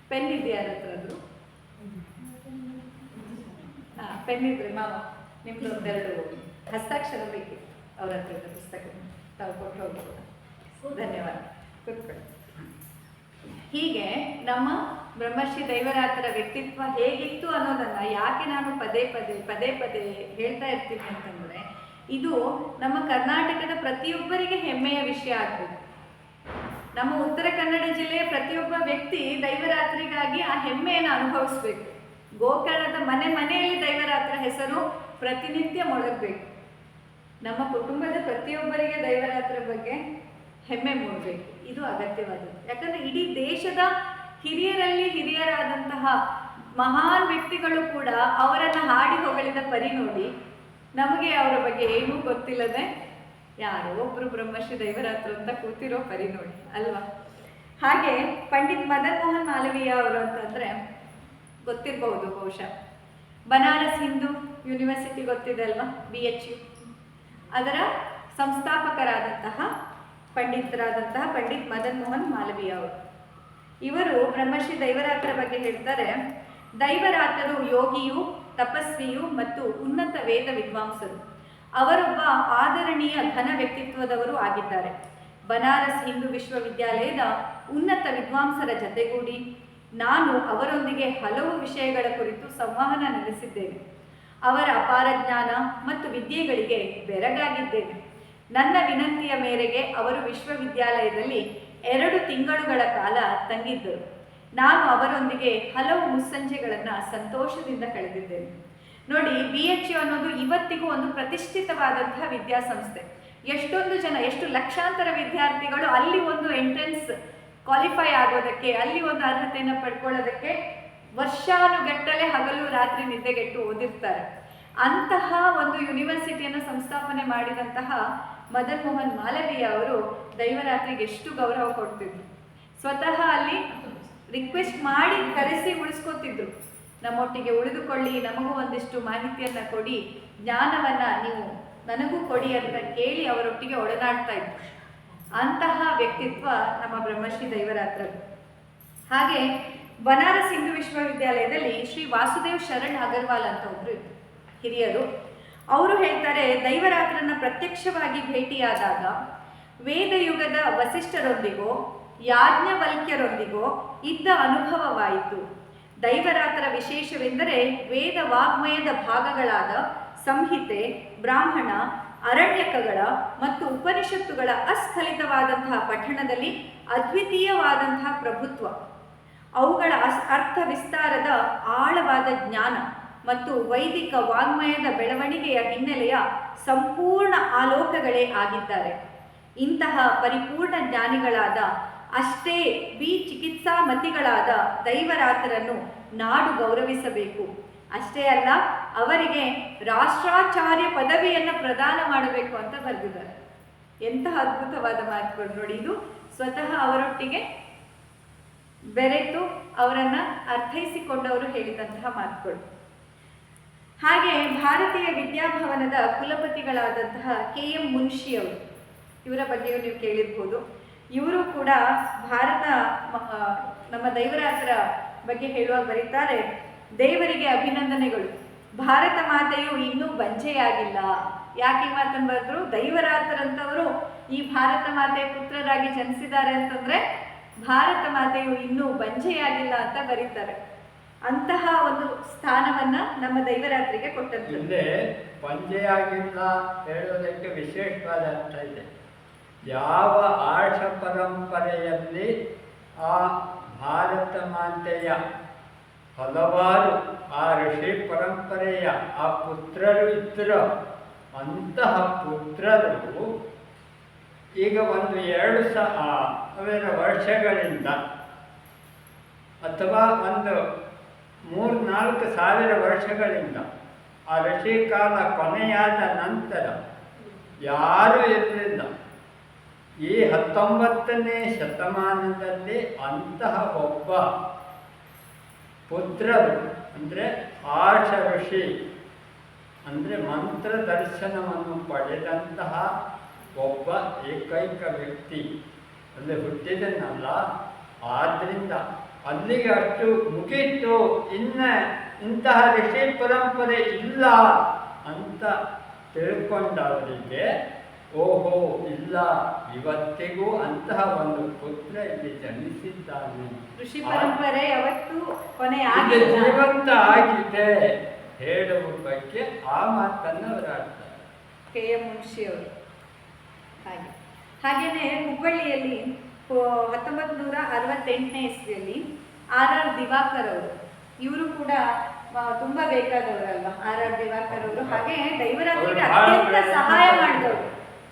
ಪೆನ್ ಇದೆಯಾರ ಯಾರ ಹತ್ರ ಅದು? ಪೆನ್ ಇದ್ರೆ ಮಾವ, ನಿಮ್ದು ಒಂದೆರಡು ಹಸ್ತಾಕ್ಷರ ಬೇಕಿತ್ತು. ಅವ್ರ ಹತ್ರ ಪುಸ್ತಕ ತಾವು ಕೊಟ್ಟು ಹೋಗ್ಬೋದು. ಧನ್ಯವಾದ. ಕೂತ್ಕೊಳ್ಳಿ. ಹೀಗೆ ನಮ್ಮ ಬ್ರಹ್ಮಶ್ರೀ ದೈವರಾತ್ರ ವ್ಯಕ್ತಿತ್ವ ಹೇಗಿತ್ತು ಅನ್ನೋದನ್ನ ಯಾಕೆ ನಾನು ಪದೇ ಪದೇ ಪದೇ ಪದೇ ಹೇಳ್ತಾ ಇರ್ತೀನಿ ಅಂತಂದ್ರೆ, ಇದು ನಮ್ಮ ಕರ್ನಾಟಕದ ಪ್ರತಿಯೊಬ್ಬರಿಗೆ ಹೆಮ್ಮೆಯ ವಿಷಯ ಆಗಬೇಕು. ನಮ್ಮ ಉತ್ತರ ಕನ್ನಡ ಜಿಲ್ಲೆಯ ಪ್ರತಿಯೊಬ್ಬ ವ್ಯಕ್ತಿ ದೈವರಾತ್ರಿಗಾಗಿ ಆ ಹೆಮ್ಮೆಯನ್ನು ಅನುಭವಿಸ್ಬೇಕು. ಗೋಕರ್ಣದ ಮನೆ ಮನೆಯಲ್ಲಿ ದೈವರಾತ್ರ ಹೆಸರು ಪ್ರತಿನಿತ್ಯ ಮೊಳಗಬೇಕು. ನಮ್ಮ ಕುಟುಂಬದ ಪ್ರತಿಯೊಬ್ಬರಿಗೆ ದೈವರಾತ್ರ ಬಗ್ಗೆ ಹೆಮ್ಮೆ ಮೂಡಬೇಕು. ಇದು ಅಗತ್ಯವಾದದ್ದು. ಯಾಕಂದ್ರೆ ಇಡೀ ದೇಶದ ಹಿರಿಯರಲ್ಲಿ ಹಿರಿಯರಾದಂತಹ ಮಹಾನ್ ವ್ಯಕ್ತಿಗಳು ಕೂಡ ಅವರನ್ನು ಹಾಡಿ ಹೊಗಳಿದ ಪರಿ ನೋಡಿ ನಮಗೆ ಅವರ ಬಗ್ಗೆ ಏನೂ ಗೊತ್ತಿಲ್ಲದೆ ಯಾರೋ ಒಬ್ರು ಬ್ರಹ್ಮಶ್ರೀ ದೈವರಾತ್ರ ಅಂತ ಕೂತಿರೋ ಪರಿ ನೋಡಿ, ಅಲ್ವಾ? ಹಾಗೆ ಪಂಡಿತ್ ಮದನ್ ಮೋಹನ್ ಮಾಲವೀಯ ಅವರು ಅಂತಂದ್ರೆ ಗೊತ್ತಿರಬಹುದು ಬಹುಶಃ. ಬನಾರಸ್ ಹಿಂದೂ ಯೂನಿವರ್ಸಿಟಿ ಗೊತ್ತಿದೆ ಅಲ್ವಾ? ಬಿ ಎಚ್ ಯು ಅದರ ಸಂಸ್ಥಾಪಕರಾದಂತಹ ಪಂಡಿತರಾದಂತಹ ಪಂಡಿತ್ ಮದನ್ ಮೋಹನ್ ಮಾಲವೀಯ ಅವರು. ಇವರು ಬ್ರಹ್ಮಶ್ರೀ ದೈವರಾತ್ರ ಬಗ್ಗೆ ಹೇಳ್ತಾರೆ ದೈವರಾತರು ಯೋಗಿಯು, ತಪಸ್ವಿಯು ಮತ್ತು ಉನ್ನತ ವೇದ ವಿದ್ವಾಂಸರು. ಅವರೊಬ್ಬ ಆದರಣೀಯ ಘನ ವ್ಯಕ್ತಿತ್ವದವರು ಆಗಿದ್ದಾರೆ. ಬನಾರಸ್ ಹಿಂದೂ ವಿಶ್ವವಿದ್ಯಾಲಯದ ಉನ್ನತ ವಿದ್ವಾಂಸರ ಜತೆಗೂಡಿ ನಾನು ಅವರೊಂದಿಗೆ ಹಲವು ವಿಷಯಗಳ ಕುರಿತು ಸಂವಹನ ನಡೆಸಿದ್ದೇನೆ. ಅವರ ಅಪಾರ ಜ್ಞಾನ ಮತ್ತು ವಿದ್ಯೆಗಳಿಗೆ ಬೆರಗಾಗಿದ್ದೇನೆ. ನನ್ನ ವಿನಂತಿಯ ಮೇರೆಗೆ ಅವರು ವಿಶ್ವವಿದ್ಯಾಲಯದಲ್ಲಿ ಎರಡು ತಿಂಗಳುಗಳ ಕಾಲ ತಂಗಿದ್ದರು. ನಾನು ಅವರೊಂದಿಗೆ ಹಲವು ಮುಸ್ಸಂಜೆಗಳನ್ನು ಸಂತೋಷದಿಂದ ಕಳೆದಿದ್ದೇನೆ. ನೋಡಿ ಬಿ ಎಚ್ ಯು ಅನ್ನೋದು ಇವತ್ತಿಗೂ ಒಂದು ಪ್ರತಿಷ್ಠಿತವಾದಂತಹ ವಿದ್ಯಾಸಂಸ್ಥೆ. ಎಷ್ಟೊಂದು ಜನ, ಎಷ್ಟು ಲಕ್ಷಾಂತರ ವಿದ್ಯಾರ್ಥಿಗಳು ಅಲ್ಲಿ ಒಂದು ಎಂಟ್ರೆನ್ಸ್ ಕ್ವಾಲಿಫೈ ಆಗೋದಕ್ಕೆ, ಅಲ್ಲಿ ಒಂದು ಅರ್ಹತೆಯನ್ನು ಪಡ್ಕೊಳ್ಳೋದಕ್ಕೆ ವರ್ಷಾನುಗಟ್ಟಲೆ ಹಗಲು ರಾತ್ರಿ ನಿದ್ದೆಗೆಟ್ಟು ಓದಿರ್ತಾರೆ. ಅಂತಹ ಒಂದು ಯೂನಿವರ್ಸಿಟಿಯನ್ನು ಸಂಸ್ಥಾಪನೆ ಮಾಡಿದಂತಹ ಮದನ್ ಮೋಹನ್ ಮಾಲವೀಯ ಅವರು ದೈವರಾತ್ರಿಗೆ ಎಷ್ಟು ಗೌರವ ಕೊಡ್ತಿದ್ರು. ಸ್ವತಃ ಅಲ್ಲಿ ರಿಕ್ವೆಸ್ಟ್ ಮಾಡಿ ಕರೆಸಿ ಉಳಿಸ್ಕೊತಿದ್ರು. ನಮ್ಮೊಟ್ಟಿಗೆ ಉಳಿದುಕೊಳ್ಳಿ, ನಮಗೂ ಒಂದಿಷ್ಟು ಮಾಹಿತಿಯನ್ನ ಕೊಡಿ, ಜ್ಞಾನವನ್ನ ನೀವು ನನಗೂ ಕೊಡಿ ಅಂತ ಕೇಳಿ ಅವರೊಟ್ಟಿಗೆ ಒಡನಾಡ್ತಾ ಇದ್ರು. ಅಂತಹ ವ್ಯಕ್ತಿತ್ವ ನಮ್ಮ ಬ್ರಹ್ಮಶ್ರೀ ದೈವರಾತ್ರ. ಹಾಗೆ ಬನಾರಸ್ ಹಿಂದೂ ವಿಶ್ವವಿದ್ಯಾಲಯದಲ್ಲಿ ಶ್ರೀ ವಾಸುದೇವ್ ಶರಣ್ ಅಗರ್ವಾಲ್ ಅಂತ ಒಬ್ರು ಹಿರಿಯರು. ಅವರು ಹೇಳ್ತಾರೆ ದೈವರಾತ್ರನ ಪ್ರತ್ಯಕ್ಷವಾಗಿ ಭೇಟಿಯಾದಾಗ ವೇದಯುಗದ ವಸಿಷ್ಠರೊಂದಿಗೋ, ಯಾಜ್ಞವಲ್ಕ್ಯರೊಂದಿಗೋ ಇದ್ದ ಅನುಭವವಾಯಿತು. ದೈವರಾತ್ರ ವಿಶೇಷವೆಂದರೆ ವೇದ ವಾಗ್ಮಯದ ಭಾಗಗಳಾದ ಸಂಹಿತೆ, ಬ್ರಾಹ್ಮಣ, ಅರಣ್ಯಕಗಳ ಮತ್ತು ಉಪನಿಷತ್ತುಗಳ ಅಸ್ಖಲಿತವಾದಂತಹ ಪಠಣದಲ್ಲಿ ಅದ್ವಿತೀಯವಾದಂತಹ ಪ್ರಭುತ್ವ. ಅವುಗಳ ಅರ್ಥ ವಿಸ್ತಾರದ ಆಳವಾದ ಜ್ಞಾನ. ಮತ್ತು ವೈದಿಕ ವಾಂಗ್ಮಯದ ಬೆಳವಣಿಗೆಯ ಹಿನ್ನೆಲೆಯ ಸಂಪೂರ್ಣ ಆಲೋಕಗಳೇ ಆಗಿದ್ದಾರೆ. ಇಂತಹ ಪರಿಪೂರ್ಣ ಜ್ಞಾನಿಗಳಾದ ಅಷ್ಟೇ ಬಿ ಚಿಕಿತ್ಸಾ ಮತಿಗಳಾದ ದೈವರಾತರನ್ನು ನಾಡು ಗೌರವಿಸಬೇಕು. ಅಷ್ಟೇ ಅಲ್ಲ, ಅವರಿಗೆ ರಾಷ್ಟ್ರಾಚಾರ್ಯ ಪದವಿಯನ್ನು ಪ್ರದಾನ ಮಾಡಬೇಕು ಅಂತ ಬರೆದಿದ್ದಾರೆ. ಎಂತಹ ಅದ್ಭುತವಾದ ಮಾತುಗಳು ನೋಡಿ ಇದು. ಸ್ವತಃ ಅವರೊಟ್ಟಿಗೆ ಬೆರೆತು ಅವರನ್ನು ಅರ್ಥೈಸಿಕೊಂಡವರು ಹೇಳಿದಂತಹ ಮಾತುಗಳು. ಹಾಗೆ ಭಾರತೀಯ ವಿದ್ಯಾಭವನದ ಕುಲಪತಿಗಳಾದಂತಹ ಕೆ ಎಂ ಮುನ್ಷಿ ಅವರು. ಇವರ ಬಗ್ಗೆಯೂ ನೀವು ಕೇಳಿರ್ಬೋದು. ಇವರು ಕೂಡ ಭಾರತ ನಮ್ಮ ದೈವರಾತರ ಬಗ್ಗೆ ಹೇಳುವಾಗ ಬರೀತಾರೆ, ದೇವರಿಗೆ ಅಭಿನಂದನೆಗಳು. ಭಾರತ ಮಾತೆಯು ಇನ್ನೂ ಬಂಜೆಯಾಗಿಲ್ಲ. ಯಾಕೆ ಮಾತನ್ನು ಬರೆದ್ರು? ದೈವರಾತರಂಥವರು ಈ ಭಾರತ ಮಾತೆಯ ಪುತ್ರರಾಗಿ ಜನಿಸಿದ್ದಾರೆ ಅಂತಂದ್ರೆ, ಭಾರತ ಮಾತೆಯು ಇನ್ನೂ ಬಂಜೆಯಾಗಿಲ್ಲ ಅಂತ ಬರೀತಾರೆ. ಅಂತಹ ಒಂದು ಸ್ಥಾನವನ್ನ ನಮ್ಮ ದೈವರಾತ್ರಿಗೆ ಕೊಟ್ಟದ್ದು ಇಲ್ಲಿ ಪಂಜೆಯಾಗಿಲ್ಲ ಹೇಳೋದಕ್ಕೆ ವಿಶೇಷವಾದ ಅರ್ಥ ಇದೆ. ಯಾವ ಆಶ ಪರಂಪರೆಯಲ್ಲಿ ಆ ಭಾರತ ಮಾತೆಯ ಹಲವಾರು ಆ ಋಷಿ ಪರಂಪರೆಯ ಆ ಪುತ್ರರು ಇದ್ದರು ಅಂತಹ ಪುತ್ರರು ಈಗ ಒಂದು ಎರಡು ಸಾವಿರ ವರ್ಷಗಳಿಂದ ಅಥವಾ ಒಂದು ಮೂರು ನಾಲ್ಕು ಸಾವಿರ ವರ್ಷಗಳಿಂದ ಆ ಋಷಿಕಾಲ ಕೊನೆಯಾದ ನಂತರ ಯಾರು ಇರಲಿಲ್ಲ. ಈ ಹತ್ತೊಂಬತ್ತನೇ ಶತಮಾನದಲ್ಲಿ ಅಂತಹ ಒಬ್ಬ ಪುತ್ರರು, ಅಂದರೆ ಆರ್ಷ ಋಷಿ, ಅಂದರೆ ಮಂತ್ರ ದರ್ಶನವನ್ನು ಪಡೆದಂತಹ ಒಬ್ಬ ಏಕೈಕ ವ್ಯಕ್ತಿ. ಅಂದರೆ ಹುಟ್ಟಿದನಲ್ಲ, ಆದ್ರಿಂದ ಅಲ್ಲಿಗೆ ಅಷ್ಟು ಮುಖಿತ್ತು ಇನ್ನ ಇಂತಹ ಋಷಿ ಪರಂಪರೆ ಇಲ್ಲ ಅಂತ ತಿಳ್ಕೊಂಡವರಿಗೆ ಓಹೋ ಇಲ್ಲ ಇವತ್ತಿಗೂ ಅಂತಹ ಒಂದು ಪುತ್ರ ಇಲ್ಲಿ ಜನಿಸಿದ್ದಾನೆ. ಋಷಿ ಪರಂಪರೆ ಯಾವತ್ತು ಕೊನೆ ಜೀವಂತ ಆಗಿದೆ ಹೇಳುವ ಬಗ್ಗೆ ಆ ಮಾತನ್ನು ಅವರು ಆಡ್ತಾರೆ. ಕೆ ಎಂ ಅವರು ಹಾಗೆ. ಹಾಗೇನೆ ಹುಬ್ಬಳ್ಳಿಯಲ್ಲಿ ಹತ್ತೊಂಬತ್ತು ನೂರ ಅರವತ್ತೆಂಟನೇ ಇಸ್ವಿಯಲ್ಲಿ ಆರ್ ಆರ್ ದಿವಾಕರ್ ಅವರು. ಇವರು ಕೂಡ ತುಂಬಾ ಬೇಕಾದವರಲ್ವಾ ಆರ್ ಆರ್ ದಿವಾಕರ್ ಅವರು. ಹಾಗೆ ದೈವರಾತ್ರಿಗೆ ಅತ್ಯಂತ ಸಹಾಯ. ಮಾಡಿದವರು.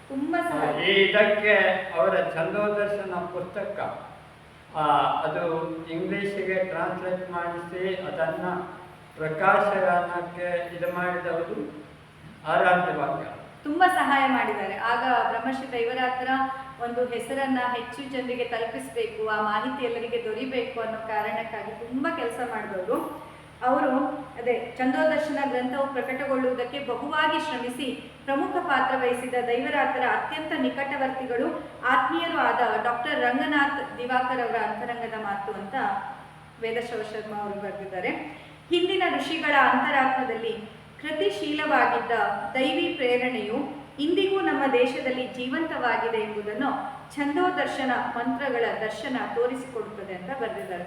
ತುಂಬಾ ಸಹಾಯ ಇದಕ್ಕೆ ಅವರ ಚಂದೋದರ್ಶನ ಪುಸ್ತಕ ಆ, ಅದು ಇಂಗ್ಲಿಷಿಗೆ ಟ್ರಾನ್ಸ್ಲೇಟ್ ಮಾಡಿಸಿ ಅದನ್ನ ಪ್ರಕಾಶನಕ್ಕೆ ಇದು ಮಾಡಿದವರು ಆರಾಧ್ಯವಾಗ ತುಂಬಾ ಸಹಾಯ ಮಾಡಿದ್ದಾರೆ. ಆಗ ಬ್ರಹ್ಮಶ್ರೀ ದೈವರಾತ್ರ ಒಂದು ಹೆಸರನ್ನ ಹೆಚ್ಚು ಜನರಿಗೆ ತಲುಪಿಸಬೇಕು, ಆ ಮಾಹಿತಿ ಎಲ್ಲರಿಗೆ ದೊರಿಬೇಕು ಅನ್ನೋ ಕಾರಣಕ್ಕಾಗಿ ತುಂಬಾ ಕೆಲಸ ಮಾಡಿದವರು. ಅವರು ಅದೇ ಚಂದ್ರದರ್ಶನ ಗ್ರಂಥವು ಪ್ರಕಟಗೊಳ್ಳುವುದಕ್ಕೆ ಬಹುವಾಗಿ ಶ್ರಮಿಸಿ ಪ್ರಮುಖ ಪಾತ್ರ ವಹಿಸಿದ ದೈವರಾತರ ಅತ್ಯಂತ ನಿಕಟವರ್ತಿಗಳು ಆತ್ಮೀಯರು ಆದ ಡಾಕ್ಟರ್ ರಂಗನಾಥ್ ದಿವಾಕರ್ ಅವರ ಅಂತರಂಗದ ಮಾತು ಅಂತ ವೇದಶವ ಶರ್ಮ ಅವರು ಬರೆದಿದ್ದಾರೆ. ಹಿಂದಿನ ಋಷಿಗಳ ಅಂತರಾತ್ಮದಲ್ಲಿ ಕೃತಿಶೀಲವಾಗಿದ್ದ ದೈವಿ ಪ್ರೇರಣೆಯು ಇಂದಿಗೂ ನಮ್ಮ ದೇಶದಲ್ಲಿ ಜೀವಂತವಾಗಿದೆ ಎಂಬುದನ್ನು ಛಂದೋದರ್ಶನ ಮಂತ್ರಗಳ ದರ್ಶನ ತೋರಿಸಿಕೊಡುತ್ತದೆ ಅಂತ ಬರೆದಿದ್ದಾರೆ.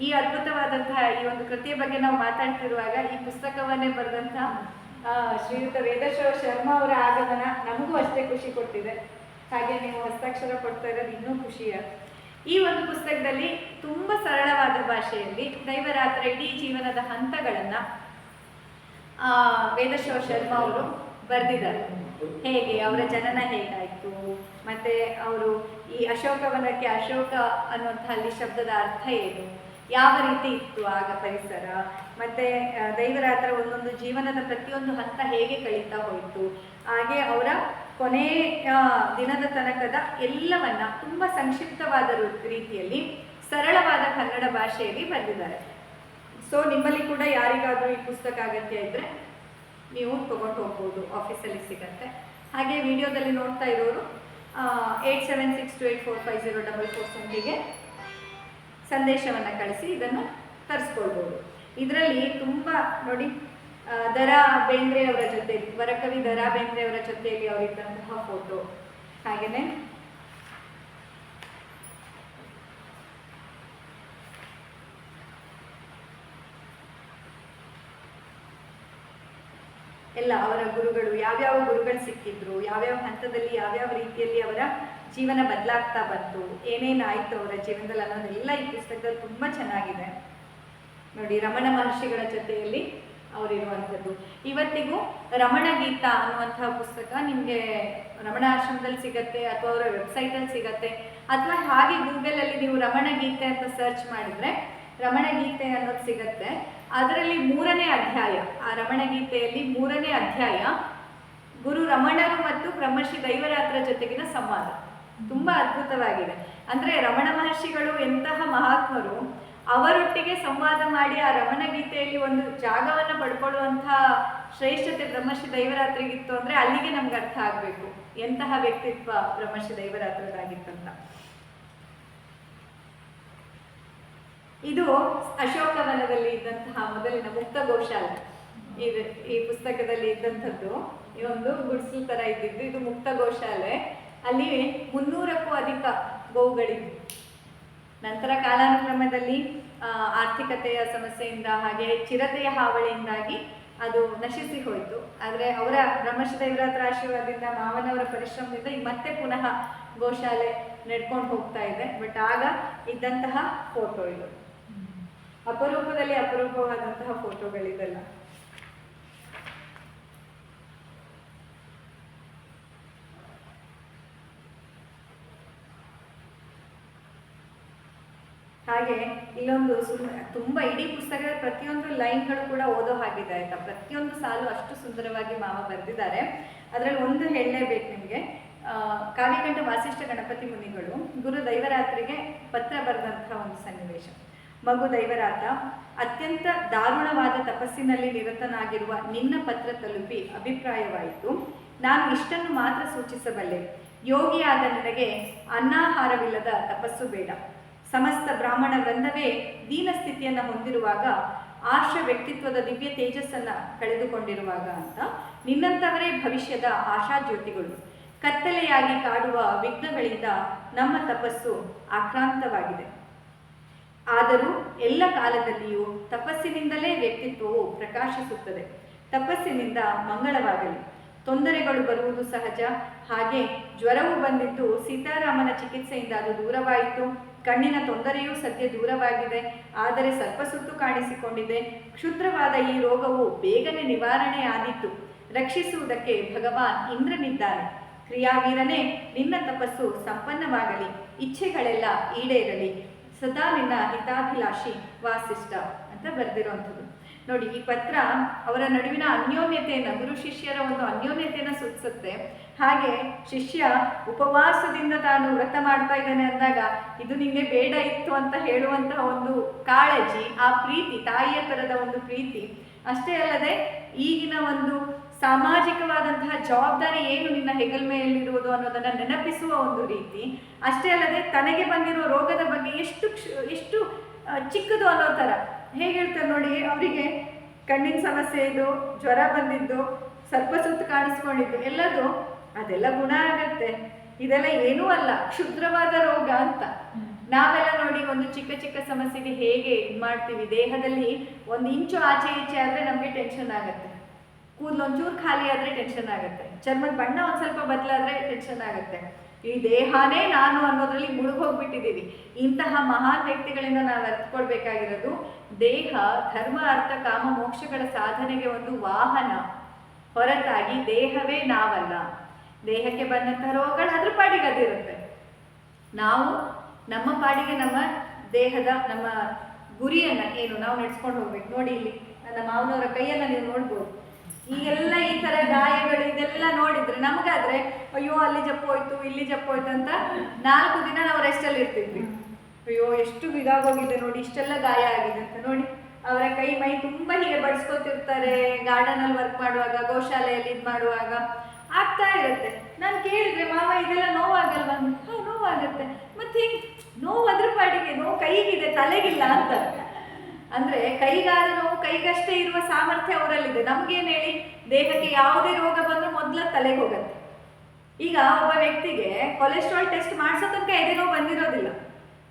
ಈ ಅದ್ಭುತವಾದಂತಹ ಈ ಒಂದು ಕೃತಿಯ ಬಗ್ಗೆ ನಾವು ಮಾತಾಡ್ತಿರುವಾಗ ಈ ಪುಸ್ತಕವನ್ನೇ ಬರೆದಂತಹ ಶ್ರೀಯುತ ವೇದಶ್ವರ ಶರ್ಮಾ ಅವರ ಆಗಮನ ನಮಗೂ ಅಷ್ಟೇ ಖುಷಿ ಕೊಟ್ಟಿದೆ. ಹಾಗೆ ನೀವು ಹಸ್ತಾಕ್ಷರ ಕೊಡ್ತಾ ಇರೋದು ಇನ್ನೂ ಖುಷಿಯ. ಈ ಒಂದು ಪುಸ್ತಕದಲ್ಲಿ ತುಂಬ ಸರಳವಾದ ಭಾಷೆಯಲ್ಲಿ ದೈವರಾತ್ರ ಇಡೀ ಜೀವನದ ಹಂತಗಳನ್ನ ಆ, ವೇದಶವ ಶರ್ಮಾ ಅವರು ಬರೆದಿದ್ದಾರೆ. ಹೇಗೆ? ಅವರ ಜನನ ಹೇಗಾಯಿತು? ಮತ್ತೆ ಅವರು ಈ ಅಶೋಕವನಕ್ಕೆ ಅಶೋಕ ಅನ್ನುವಂತಹ ಅಲ್ಲಿ ಶಬ್ದದ ಅರ್ಥ ಏನು? ಯಾವ ರೀತಿ ಇತ್ತು ಆಗ ಪರಿಸರ? ಮತ್ತೆ ದೈವರಾತ್ರ ಒಂದೊಂದು ಜೀವನದ ಪ್ರತಿಯೊಂದು ಹಂತ ಹೇಗೆ ಕಳೀತಾ ಹೋಯಿತು? ಹಾಗೆ ಅವರ ಕೊನೆ ಆ, ದಿನದ ತನಕದ ಎಲ್ಲವನ್ನ ತುಂಬಾ ಸಂಕ್ಷಿಪ್ತವಾದ ರೀತಿಯಲ್ಲಿ ಸರಳವಾದ ಕನ್ನಡ ಭಾಷೆಯಲ್ಲಿ ಬರೆದಿದ್ದಾರೆ. ಸೊ ನಿಮ್ಮಲ್ಲಿ ಕೂಡ ಯಾರಿಗಾದರೂ ಈ ಪುಸ್ತಕ ಅಗತ್ಯ ಇದ್ದರೆ ನೀವು ತೊಗೊಂಡು ಹೋಗ್ಬೋದು ಆಫೀಸಲ್ಲಿ ಸಿಗತ್ತೆ. ಹಾಗೆ ವಿಡಿಯೋದಲ್ಲಿ ನೋಡ್ತಾ ಇರೋರು eight seven six two eight four five zero double four ಸೆವೆನ್ಗೆ ಸಂದೇಶವನ್ನು ಕಳಿಸಿ ಇದನ್ನು ತರಿಸ್ಕೊಳ್ಬೋದು. ಇದರಲ್ಲಿ ತುಂಬ ನೋಡಿ ದರಾ ಬೇಂದ್ರೆ ಅವರ ಜೊತೆ, ವರಕವಿ ದರಾ ಬೇಂದ್ರೆ ಅವರ ಜೊತೆಯಲ್ಲಿ ಅವರಿದ್ದಂತಹ ಫೋಟೋ ಹಾಗೆಯೇ ಎಲ್ಲ ಅವರ ಗುರುಗಳು, ಯಾವ್ಯಾವ ಗುರುಗಳು ಸಿಕ್ಕಿದ್ರು, ಯಾವ್ಯಾವ ಹಂತದಲ್ಲಿ, ಯಾವ್ಯಾವ ರೀತಿಯಲ್ಲಿ ಅವರ ಜೀವನ ಬದಲಾಗ್ತಾ ಬಂತು ಏನೇನಾಯ್ತು ಅವರ ಜೀವನದಲ್ಲಿ ಅನ್ನೋದೆಲ್ಲ ಈ ಪುಸ್ತಕದಲ್ಲಿ ತುಂಬ ಚೆನ್ನಾಗಿದೆ. ನೋಡಿ, ರಮಣ ಮಹರ್ಷಿಗಳ ಜೊತೆಯಲ್ಲಿ ಅವರಿರುವಂಥದ್ದು. ಇವತ್ತಿಗೂ ರಮಣ ಗೀತಾ ಅನ್ನುವಂತಹ ಪುಸ್ತಕ ನಿಮಗೆ ರಮಣ ಆಶ್ರಮದಲ್ಲಿ ಸಿಗತ್ತೆ ಅಥವಾ ಅವರ ವೆಬ್ಸೈಟಲ್ಲಿ ಸಿಗತ್ತೆ, ಅಥವಾ ಹಾಗೆ ಗೂಗಲಲ್ಲಿ ನೀವು ರಮಣ ಗೀತೆ ಅಂತ ಸರ್ಚ್ ಮಾಡಿದ್ರೆ ರಮಣ ಗೀತೆ ಅನ್ನೋದು ಸಿಗತ್ತೆ. ಅದರಲ್ಲಿ ಮೂರನೇ ಅಧ್ಯಾಯ, ಆ ರಮಣ ಗೀತೆಯಲ್ಲಿ ಮೂರನೇ ಅಧ್ಯಾಯ, ಗುರು ರಮಣರು ಮತ್ತು ಬ್ರಹ್ಮಶ್ರೀ ದೈವರಾತ್ರ ಜೊತೆಗಿನ ಸಂವಾದ. ತುಂಬಾ ಅದ್ಭುತವಾಗಿದೆ. ಅಂದ್ರೆ ರಮಣ ಮಹರ್ಷಿಗಳು ಎಂತಹ ಮಹಾತ್ಮರು, ಅವರೊಟ್ಟಿಗೆ ಸಂವಾದ ಮಾಡಿ ಆ ರಮಣ ಗೀತೆಯಲ್ಲಿ ಒಂದು ಜಾಗವನ್ನು ಪಡ್ಕೊಳ್ಳುವಂತಹ ಶ್ರೇಷ್ಠತೆ ಬ್ರಹ್ಮಶ್ರೀ ದೈವರಾತ್ರಿಗಿತ್ತು ಅಂದ್ರೆ ಅಲ್ಲಿಗೆ ನಮ್ಗೆ ಅರ್ಥ ಆಗ್ಬೇಕು. ಎಂತಹ ವ್ಯಕ್ತಿತ್ವ ಬ್ರಹ್ಮಶ್ರೀ ದೈವರಾತ್ರದಾಗಿತ್ತಂತ ಇದು ಅಶೋಕವನದಲ್ಲಿ ಇದ್ದಂತಹ ಮೊದಲಿನ ಮುಕ್ತ ಗೋಶಾಲೆ. ಇದು ಈ ಪುಸ್ತಕದಲ್ಲಿ ಇದ್ದಂಥದ್ದು. ಈ ಒಂದು ಗುಡಿಸಲು ತರ ಇದ್ದಿದ್ದು. ಇದು ಮುಕ್ತ ಗೋಶಾಲೆ. ಅಲ್ಲಿ ಮುನ್ನೂರಕ್ಕೂ ಅಧಿಕ ಗೋವುಗಳಿವೆ. ನಂತರ ಕಾಲಾನುಕ್ರಮದಲ್ಲಿ ಆರ್ಥಿಕತೆಯ ಸಮಸ್ಯೆಯಿಂದ ಹಾಗೆ ಚಿರತೆಯ ಹಾವಳಿಯಿಂದಾಗಿ ಅದು ನಶಿಸಿ ಹೋಯಿತು. ಆದರೆ ಅವರ ಬ್ರಹ್ಮಶದೇವರಾತ್ರ ಆಶೀರ್ವಾದದಿಂದ, ಮಾವನವರ ಪರಿಶ್ರಮದಿಂದ ಈಗ ಮತ್ತೆ ಪುನಃ ಗೋಶಾಲೆ ನಡ್ಕೊಂಡು ಹೋಗ್ತಾ ಇದೆ. ಬಟ್ ಆಗ ಇದ್ದಂತಹ ಫೋಟೋ ಇದು. ಅಪರೂಪದಲ್ಲಿ ಅಪರೂಪವಾದಂತಹ ಫೋಟೋಗಳಿದೆಲ್ಲ. ಹಾಗೆ ಇಲ್ಲೊಂದು ತುಂಬಾ ಇಡೀ ಪುಸ್ತಕದ ಪ್ರತಿಯೊಂದು ಲೈನ್ಗಳು ಕೂಡ ಓದೋ ಹಾಗಿದೆ ಆಯ್ತಾ? ಪ್ರತಿಯೊಂದು ಸಾಲು ಅಷ್ಟು ಸುಂದರವಾಗಿ ಮಾವ ಬರೆದಿದ್ದಾರೆ. ಅದರಲ್ಲಿ ಒಂದು ಹೇಳಲೇಬೇಕು ನಿಮಗೆ. ಕಾವ್ಯಕಂಠ ವಾಸಿಷ್ಠ ಗಣಪತಿ ಮುನಿಗಳು ಗುರು ದೈವರಾತ್ರಿಗೆ ಪತ್ರ ಬರೆದಂತಹ ಒಂದು ಸನ್ನಿವೇಶ. ಮಗು ದೈವರಾತ ಅತ್ಯಂತ ದಾರುಣವಾದ ತಪಸ್ಸಿನಲ್ಲಿ ನಿರತನಾಗಿರುವ ನಿನ್ನ ಪತ್ರ ತಲುಪಿ ಅಭಿಪ್ರಾಯವಾಯಿತು. ನಾನು ಇಷ್ಟನ್ನು ಮಾತ್ರ ಸೂಚಿಸಬಲ್ಲೆ. ಯೋಗಿಯಾದ ನನಗೆ ಅನ್ನಾಹಾರವಿಲ್ಲದ ತಪಸ್ಸು ಬೇಡ. ಸಮಸ್ತ ಬ್ರಾಹ್ಮಣ ವೃಂದವೇ ದೀನ ಸ್ಥಿತಿಯನ್ನು ಹೊಂದಿರುವಾಗ, ಆರ್ಷ ವ್ಯಕ್ತಿತ್ವದ ದಿವ್ಯ ತೇಜಸ್ಸನ್ನ ಕಳೆದುಕೊಂಡಿರುವಾಗ ಅಂತ ನಿನ್ನಂಥವರೇ ಭವಿಷ್ಯದ ಆಶಾಜ್ಯೋತಿಗಳು. ಕತ್ತಲೆಯಾಗಿ ಕಾಡುವ ವಿಘ್ನಗಳಿಂದ ನಮ್ಮ ತಪಸ್ಸು ಆಕ್ರಾಂತವಾಗಿದೆ. ಆದರೂ ಎಲ್ಲ ಕಾಲದಲ್ಲಿಯೂ ತಪಸ್ಸಿನಿಂದಲೇ ವ್ಯಕ್ತಿತ್ವವು ಪ್ರಕಾಶಿಸುತ್ತದೆ. ತಪಸ್ಸಿನಿಂದ ಮಂಗಳವಾಗಲಿ. ತೊಂದರೆಗಳು ಬರುವುದು ಸಹಜ. ಹಾಗೆ ಜ್ವರವು ಬಂದಿದ್ದು ಸೀತಾರಾಮನ ಚಿಕಿತ್ಸೆಯಿಂದ ಅದು ದೂರವಾಯಿತು. ಕಣ್ಣಿನ ತೊಂದರೆಯೂ ಸದ್ಯ ದೂರವಾಗಿದೆ. ಆದರೆ ಸ್ವಲ್ಪ ಸುತ್ತು ಕಾಣಿಸಿಕೊಂಡಿದೆ. ಕ್ಷುದ್ರವಾದ ಈ ರೋಗವು ಬೇಗನೆ ನಿವಾರಣೆ ಆದಿತ್ತು ರಕ್ಷಿಸುವುದಕ್ಕೆ ಭಗವಾನ್ ಇಂದ್ರನಿದ್ದಾನೆ ಕ್ರಿಯಾವೀರನೇ, ನಿನ್ನ ತಪಸ್ಸು ಸಂಪನ್ನವಾಗಲಿ. ಇಚ್ಛೆಗಳೆಲ್ಲ ಈಡೇರಲಿ. ಸದಾ ನಿನ್ನ ಹಿತಾಭಿಲಾಷಿ ವಾಸಿಷ್ಠ ಅಂತ ಬರೆದಿರುವಂಥದ್ದು ನೋಡಿ, ಈ ಪತ್ರ ಅವರ ನಡುವಿನ ಅನ್ಯೋನ್ಯತೆಯನ್ನು, ಗುರು ಶಿಷ್ಯರ ಒಂದು ಅನ್ಯೋನ್ಯತೆಯನ್ನು ಸೂಚಿಸುತ್ತೆ. ಹಾಗೆ ಶಿಷ್ಯ ಉಪವಾಸದಿಂದ ತಾನು ವ್ರತ ಮಾಡ್ತಾ ಇದ್ದಾನೆ ಅಂದಾಗ, ಇದು ನಿಮಗೆ ಬೇಡ ಇತ್ತು ಅಂತ ಹೇಳುವಂತಹ ಒಂದು ಕಾಳಜಿ, ಆ ಪ್ರೀತಿ, ತಾಯಿಯ ತರದ ಒಂದು ಪ್ರೀತಿ, ಅಷ್ಟೇ ಅಲ್ಲದೆ ಈಗಿನ ಒಂದು ಸಾಮಾಜಿಕವಾದಂತಹ ಜವಾಬ್ದಾರಿ ಏನು ನಿನ್ನ ಹೆಗಲ್ಮೆಯಲ್ಲಿರುವುದು ಅನ್ನೋದನ್ನ ನೆನಪಿಸುವ ಒಂದು ರೀತಿ. ಅಷ್ಟೇ ಅಲ್ಲದೆ ತನಗೆ ಬಂದಿರೋ ರೋಗದ ಬಗ್ಗೆ ಎಷ್ಟು ಎಷ್ಟು ಚಿಕ್ಕದು ಅನ್ನೋ ಥರ. ಹೇಗೆ ಹೇಳ್ತಾರೆ ನೋಡಿ, ಅವರಿಗೆ ಕಣ್ಣಿನ ಸಮಸ್ಯೆ ಇದು ಜ್ವರ ಬಂದಿದ್ದು ಸ್ವಲ್ಪ ಸುತ್ತು ಕಾಣಿಸ್ಕೊಂಡಿದ್ದು, ಎಲ್ಲದು ಅದೆಲ್ಲ ಗುಣ ಆಗತ್ತೆ. ಇದೆಲ್ಲ ಏನೂ ಅಲ್ಲ, ಕ್ಷುದ್ರವಾದ ರೋಗ ಅಂತ. ನಾವೆಲ್ಲ ನೋಡಿ ಒಂದು ಚಿಕ್ಕ ಚಿಕ್ಕ ಸಮಸ್ಯೆಗೆ ಹೇಗೆ ಇದು ಮಾಡ್ತೀವಿ ದೇಹದಲ್ಲಿ ಒಂದು ಇಂಚು ಆಚೆ ಈಚೆ ಆದರೆ ನಮಗೆ ಟೆನ್ಷನ್ ಆಗುತ್ತೆ. ಕೂದಲು ಒಂಚೂರು ಖಾಲಿ ಆದರೆ ಟೆನ್ಷನ್ ಆಗುತ್ತೆ. ಚರ್ಮದ ಬಣ್ಣ ಒಂದು ಸ್ವಲ್ಪ ಬದಲಾದ್ರೆ ಟೆನ್ಷನ್ ಆಗುತ್ತೆ. ಈ ದೇಹನೇ ನಾನು ಅನ್ನೋದ್ರಲ್ಲಿ ಮುಳುಗೋಗ್ಬಿಟ್ಟಿದ್ದೀವಿ ಇಂತಹ ಮಹಾನ್ ವ್ಯಕ್ತಿಗಳಿಂದ ನಾವು ಅರ್ಥಕೊಳ್ಬೇಕಾಗಿರೋದು ದೇಹ, ಧರ್ಮ, ಅರ್ಥ, ಕಾಮ, ಮೋಕ್ಷಗಳ ಸಾಧನೆಗೆ ಒಂದು ವಾಹನ. ಹೊರತಾಗಿ ದೇಹವೇ ನಾವಲ್ಲ. ದೇಹಕ್ಕೆ ಬಂದಂತಹ ರೋಗಗಳು ಅದ್ರ ಪಾಡಿಗೆ ಅದಿರುತ್ತೆ. ನಾವು ನಮ್ಮ ಪಾಡಿಗೆ ನಮ್ಮ ದೇಹದ ನಮ್ಮ ಗುರಿಯನ್ನ ಏನು ನಾವು ನಡೆಸ್ಕೊಂಡು ಹೋಗ್ಬೇಕು. ನೋಡಿ ಇಲ್ಲಿ ನನ್ನ ಮಾವನವರ ಕೈಯನ್ನ ನೀವು ನೋಡ್ಬೋದು. ಈಗೆಲ್ಲ ಈ ತರ ಗಾಯಗಳು, ಇದೆಲ್ಲ ನೋಡಿದ್ರೆ ನಮಗಾದ್ರೆ, ಅಯ್ಯೋ, ಅಲ್ಲಿ ಜಪ್ಪೋಯ್ತು ಇಲ್ಲಿ ಜಪ್ಪೋಯ್ತು ಅಂತ ನಾಲ್ಕು ದಿನ ನಾವು ರೆಸ್ಟಲ್ಲಿ ಇರ್ತಿದ್ವಿ. ಅಯ್ಯೋ, ಎಷ್ಟು ಇದಾಗೋಗಿದೆ ನೋಡಿ, ಇಷ್ಟೆಲ್ಲ ಗಾಯ ಆಗಿದೆ ಅಂತ ನೋಡಿ ಅವರ ಕೈ, ಮೈ ತುಂಬಾ ಹೀಗೆ ಬಡಿಸ್ಕೊತಿರ್ತಾರೆ ಗಾರ್ಡನ್ ಅಲ್ಲಿ ವರ್ಕ್ ಮಾಡುವಾಗ, ಗೋಶಾಲೆಯಲ್ಲಿ ಇದು ಮಾಡುವಾಗ. ಆಗ್ತಾ ಇರುತ್ತೆ. ನಾನು ಕೇಳಿದ್ರೆ, ಮಾವ, ಇದೆಲ್ಲ ನೋವಾಗಲ್ವಾ? ನೋವಾಗುತ್ತೆ. ಮತ್ತೆ ಹಿಂಗೆ ನೋವು ಅದ್ರ ಪಾಡಿಗೆ, ನೋವು ಕೈಗಿದೆ, ತಲೆಗಿಲ್ಲ ಅಂತ. ಅಂದ್ರೆ ಕೈಗಾದ ನೋವು ಕೈಗಷ್ಟೇ ಇರುವ ಸಾಮರ್ಥ್ಯ ಅವರಲ್ಲಿದೆ. ನಮ್ಗೇನು ಹೇಳಿ? ದೇಹಕ್ಕೆ ಯಾವುದೇ ರೋಗ ಬಂದ್ರೆ ಮೊದಲ ತಲೆಗೆ ಹೋಗುತ್ತೆ. ಈಗ ಒಬ್ಬ ವ್ಯಕ್ತಿಗೆ ಕೊಲೆಸ್ಟ್ರಾಲ್ ಟೆಸ್ಟ್ ಮಾಡಿಸೋ ತನಕ ಎದೆ ನೋವು ಬಂದಿರೋದಿಲ್ಲ.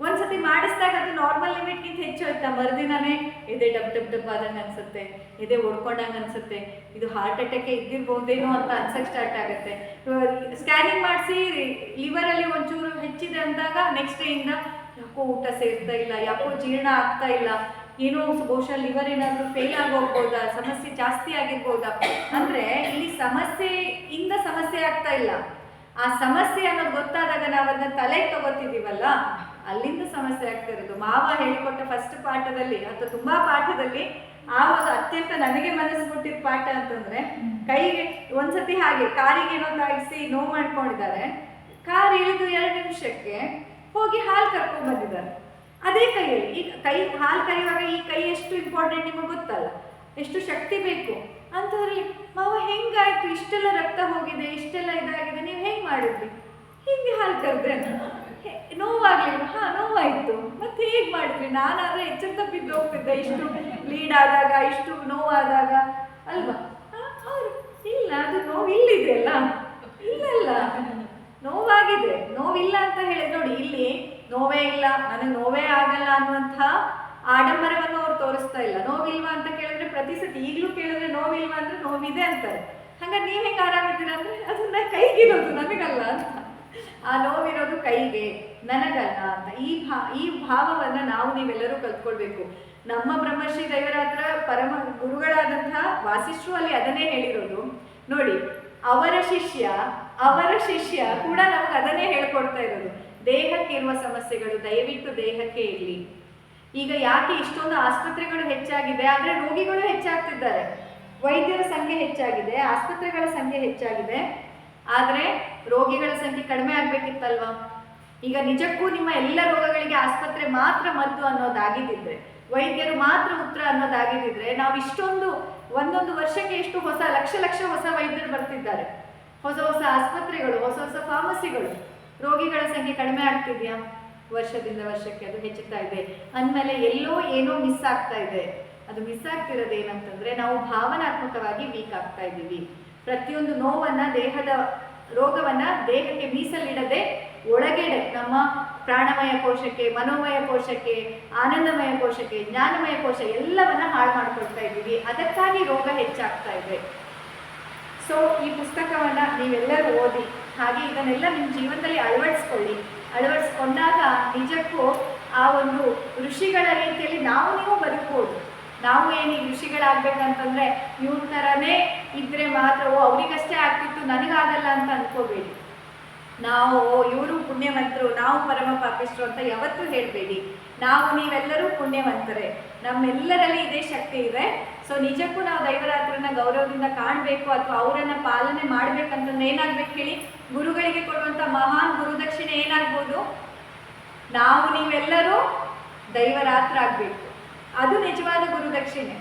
ಒಂದ್ಸತಿ ಮಾಡಿಸಿದಾಗ ಅದು ನಾರ್ಮಲ್ ಲಿಮಿಟ್ಗಿಂತ ಹೆಚ್ಚು ಆಯ್ತಾ? ಮರುದಿನನೇ ಎದೆ ಡಬ್ ಡಬ್ ಡಬ್ ಆದಂಗೆ ಅನ್ಸುತ್ತೆ. ಎದೆ ಓಡ್ಕೊಂಡಂಗೆ ಅನ್ಸುತ್ತೆ. ಇದು ಹಾರ್ಟ್ ಅಟ್ಯಾಕ್ ಇದ್ದಿರ್ಬೋದೇನೋ ಅಂತ ಅನ್ಸಕ್ ಸ್ಟಾರ್ಟ್ ಆಗುತ್ತೆ. ಸ್ಕ್ಯಾನಿಂಗ್ ಮಾಡಿಸಿ ಲಿವರಲ್ಲಿ ಒಂಚೂರು ಹೆಚ್ಚಿದೆ ಅಂದಾಗ ನೆಕ್ಸ್ಟ್ ಡೇ ಇಂದ ಯಾಕೋ ಊಟ ಸೇರ್ತಾ ಇಲ್ಲ, ಯಾಕೋ ಜೀರ್ಣ ಆಗ್ತಾ ಇಲ್ಲ. ಏನೋ ಬಹುಶಃ ಲಿವರ್ ಏನಾದರೂ ಫೇಲ್ ಆಗೋಗ್ಬೋದಾ? ಸಮಸ್ಯೆ ಜಾಸ್ತಿ ಆಗಿರ್ಬೋದಾ? ಅಂದ್ರೆ ಇಲ್ಲಿ ಸಮಸ್ಯೆಯಿಂದ ಸಮಸ್ಯೆ ಆಗ್ತಾ ಇಲ್ಲ. ಆ ಸಮಸ್ಯೆ ಅನ್ನೋದು ಗೊತ್ತಾದಾಗ ನಾವು ಅದನ್ನ ತಲೆಗೆ ತಗೋತಿದೀವಲ್ಲ, ಅಲ್ಲಿಂದ ಸಮಸ್ಯೆ ಆಗ್ತಾ ಇರೋದು. ಮಾವ ಹೇಳಿಕೊಟ್ಟ ಫಸ್ಟ್ ಪಾಠದಲ್ಲಿ, ಅಥವಾ ತುಂಬಾ ಪಾಠದಲ್ಲಿ ಆ ಒಂದು ಅತ್ಯಂತ ನನಗೆ ಮನಸ್ಸು ಮುಟ್ಟಿದ ಪಾಠ ಅಂತಂದ್ರೆ, ಕೈಗೆ ಒಂದ್ಸತಿ ಹಾಗೆ ಕಾರಿಗೆ ತಾಗಿಸಿ ನೋವು ಮಾಡ್ಕೊಂಡಿದ್ದಾರೆ. ಕಾರ್ ಇಳಿದು ಎರಡು ನಿಮಿಷಕ್ಕೆ ಹೋಗಿ ಹಾಲು ಕರ್ಕೊಂಡು ಬಂದಿದ್ದಾರೆ. ಅದೇ ಕೈಯಲ್ಲಿ. ಈ ಕೈ, ಹಾಲು ಕರೆಯುವಾಗ ಈ ಕೈ ಎಷ್ಟು ಇಂಪಾರ್ಟೆಂಟ್ ನಿಮಗೆ ಗೊತ್ತಲ್ಲ? ಎಷ್ಟು ಶಕ್ತಿ ಬೇಕು? ಅಂತಂದ್ರೆ ಮಾವ, ಹೆಂಗಾಯ್ತು? ಇಷ್ಟೆಲ್ಲ ರಕ್ತ ಹೋಗಿದೆ, ಇಷ್ಟೆಲ್ಲ ಇದಾಗಿದೆ, ನೀವು ಹೆಂಗ್ ಮಾಡಿದ್ರಿ? ಹಿಂಗೆ ಹಾಲು ಕರೆದ್ರೆ ನೋವಾಗ್ಲಿಲ್ಲ ಹಾ, ನೋವಾಯ್ತು. ಮತ್ತೆ ಹೇಗ್ ಮಾಡಿದ್ರಿ? ನಾನಾದ್ರೆ ಎಚ್ಚರ ತಪ್ಪಿದ್ದು ಹೋಗ್ತಿದ್ದೆ. ಇಷ್ಟು ಲೀಡ್ ಆದಾಗ, ಇಷ್ಟು ನೋವಾದಾಗ, ಅಲ್ವಾ? ಇಲ್ಲ, ಅದು ನೋವು ಇಲ್ಲಿದೆ ಅಲ್ಲ ಇಲ್ಲ ನೋವಾಗಿದೆ. ನೋವಿಲ್ಲ ಅಂತ ಹೇಳಿ ನೋಡಿ, ಇಲ್ಲಿ ನೋವೇ ಇಲ್ಲ. ನನಗೆ ನೋವೇ ಆಗಲ್ಲ ಅನ್ನುವಂಥ ಆಡಂಬರವನ್ನು ಅವ್ರು ತೋರಿಸ್ತಾ ಇಲ್ಲ. ನೋವಿಲ್ವಾ ಅಂತ ಕೇಳಿದ್ರೆ ಪ್ರತಿ ಸತಿ ಈಗಲೂ ಕೇಳಿದ್ರೆ ನೋವಿಲ್ವಾ ಅಂದ್ರೆ ನೋವಿದೆ ಅಂತಾರೆ. ಹಂಗಾರೆ ನೀವು ಹೆಂಗೆ ಆರಾಮಿದ್ದೀರಾ ಅಂದ್ರೆ ಅದನ್ನ ಕೈಗಿರೋದು ನನಗಲ್ಲ ಅಂತ. ಆ ನೋವಿರೋದು ಕೈಗೆ, ನನಗಲ್ಲ ಅಂತ. ಈ ಭಾ, ಈ ಭಾವವನ್ನ ನಾವು ನೀವೆಲ್ಲರೂ ಕಲ್ತ್ಕೊಳ್ಬೇಕು. ನಮ್ಮ ಬ್ರಹ್ಮಶ್ರೀ ದೈವರಾತ್ರ ಪರಮ ಗುರುಗಳಾದಂತಹ ವಾಸಿಷ್ಠರು ಅಲ್ಲಿ ಅದನ್ನೇ ಹೇಳಿರೋದು. ನೋಡಿ, ಅವರ ಶಿಷ್ಯ ಅವರ ಶಿಷ್ಯ ಕೂಡ ನಮಗೆ ಅದನ್ನೇ ಹೇಳ್ಕೊಡ್ತಾ ಇರೋದು. ದೇಹಕ್ಕೆ ಇರುವ ಸಮಸ್ಯೆಗಳು, ದಯವಿಟ್ಟು ದೇಹಕ್ಕೆ ಇರಲಿ. ಈಗ ಯಾಕೆ ಇಷ್ಟೊಂದು ಆಸ್ಪತ್ರೆಗಳು ಹೆಚ್ಚಾಗಿದೆ? ಆದರೆ ರೋಗಿಗಳು ಹೆಚ್ಚಾಗ್ತಿದ್ದಾರೆ. ವೈದ್ಯರ ಸಂಖ್ಯೆ ಹೆಚ್ಚಾಗಿದೆ, ಆಸ್ಪತ್ರೆಗಳ ಸಂಖ್ಯೆ ಹೆಚ್ಚಾಗಿದೆ. ಆದರೆ ರೋಗಿಗಳ ಸಂಖ್ಯೆ ಕಡಿಮೆ ಆಗ್ಬೇಕಿತ್ತಲ್ವಾ? ಈಗ ನಿಜಕ್ಕೂ ನಿಮ್ಮ ಎಲ್ಲ ರೋಗಗಳಿಗೆ ಆಸ್ಪತ್ರೆ ಮಾತ್ರ ಮದ್ದು ಅನ್ನೋದಾಗಿದ್ದಿದ್ರೆ, ವೈದ್ಯರು ಮಾತ್ರ ಉತ್ತರ ಅನ್ನೋದಾಗಿದ್ದಿದ್ರೆ, ನಾವು ಇಷ್ಟೊಂದು ಒಂದೊಂದು ವರ್ಷಕ್ಕೆ ಎಷ್ಟು ಹೊಸ ಲಕ್ಷ ಲಕ್ಷ ಹೊಸ ವೈದ್ಯರು ಬರ್ತಿದ್ದಾರೆ. ಹೊಸ ಹೊಸ ಆಸ್ಪತ್ರೆಗಳು, ಹೊಸ ಹೊಸ ಫಾರ್ಮಸಿಗಳು ರೋಗಿಗಳ ಸಂಖ್ಯೆ ಕಡಿಮೆ ಆಗ್ತಿದ್ಯಾ? ವರ್ಷದಿಂದ ವರ್ಷಕ್ಕೆ ಅದು ಹೆಚ್ಚುತ್ತಾ ಇದೆ. ಅಂದಮೇಲೆ ಎಲ್ಲೋ ಏನೋ ಮಿಸ್ ಆಗ್ತಾ ಇದೆ. ಅದು ಮಿಸ್ ಆಗ್ತಿರೋದು ಏನಂತಂದ್ರೆ ನಾವು ಭಾವನಾತ್ಮಕವಾಗಿ ವೀಕ್ ಆಗ್ತಾ ಇದ್ದೀವಿ. ಪ್ರತಿಯೊಂದು ನೋವನ್ನ, ದೇಹದ ರೋಗವನ್ನ ದೇಹಕ್ಕೆ ಮೀಸಲಿಡದೆ ಒಳಗೆ ನಮ್ಮ ಪ್ರಾಣಮಯ ಕೋಶಕ್ಕೆ, ಮನೋಮಯ ಕೋಶಕ್ಕೆ, ಆನಂದಮಯ ಕೋಶಕ್ಕೆ, ಜ್ಞಾನಮಯ ಕೋಶ ಎಲ್ಲವನ್ನ ಹಾಳು ಮಾಡ್ಕೊಳ್ತಾ ಇದ್ದೀವಿ. ಅದಕ್ಕಾಗಿ ರೋಗ ಹೆಚ್ಚಾಗ್ತಾ ಇದೆ. ಸೊ ಈ ಪುಸ್ತಕವನ್ನ ನೀವೆಲ್ಲರೂ ಓದಿ ಹಾಗೆ ಇದನ್ನೆಲ್ಲ ನಿಮ್ಮ ಜೀವನದಲ್ಲಿ ಅಳವಡಿಸ್ಕೊಳ್ಳಿ. ಅಳವಡಿಸ್ಕೊಂಡಾಗ ನಿಜಕ್ಕೂ ಆ ಒಂದು ಋಷಿಗಳ ರೀತಿಯಲ್ಲಿ ನಾವು ನೀವು ಬದುಕ್ಬೋದು. ನಾವು ಏನು ಈ ಋಷಿಗಳಾಗ್ಬೇಕಂತಂದ್ರೆ ಇವ್ರ ಥರನೇ ಇದ್ರೆ ಮಾತ್ರ, ಓ, ಅವರಿಗಷ್ಟೇ ಆಗ್ತಿತ್ತು, ನನಗಾಗಲ್ಲ ಅಂತ ಅನ್ಕೋಬೇಡಿ. ನಾವು, ಇವರು ಪುಣ್ಯವಂತರು, ನಾವು ಪರಮ ಪಾಪಿಸ್ಟ್ರು ಅಂತ ಯಾವತ್ತೂ ಹೇಳಬೇಡಿ. ನಾವು ನೀವೆಲ್ಲರೂ ಪುಣ್ಯವಂತರೇ. ನಮ್ಮೆಲ್ಲರಲ್ಲಿ ಇದೇ ಶಕ್ತಿ ಇದೆ. ಸೊ ನಿಜಕ್ಕೂ ನಾವು ದೈವರಾತ್ರನ ಗೌರವದಿಂದ ಕಾಣಬೇಕು ಅಥವಾ ಅವರನ್ನು ಪಾಲನೆ ಮಾಡ್ಬೇಕಂತಂದ್ರೆ ಏನಾಗ್ಬೇಕು ಹೇಳಿ? ಗುರುಗಳಿಗೆ ಕೊಡುವಂತ ಮಹಾನ್ ಗುರುದಕ್ಷಿಣೆ ಏನಾಗ್ಬೋದು? ನಾವು ನೀವೆಲ್ಲರೂ ದೈವರಾತ್ರ ಆಗಬೇಕು. ಅದು ನಿಜವಾದ ಗುರುದಕ್ಷಿಣೆ.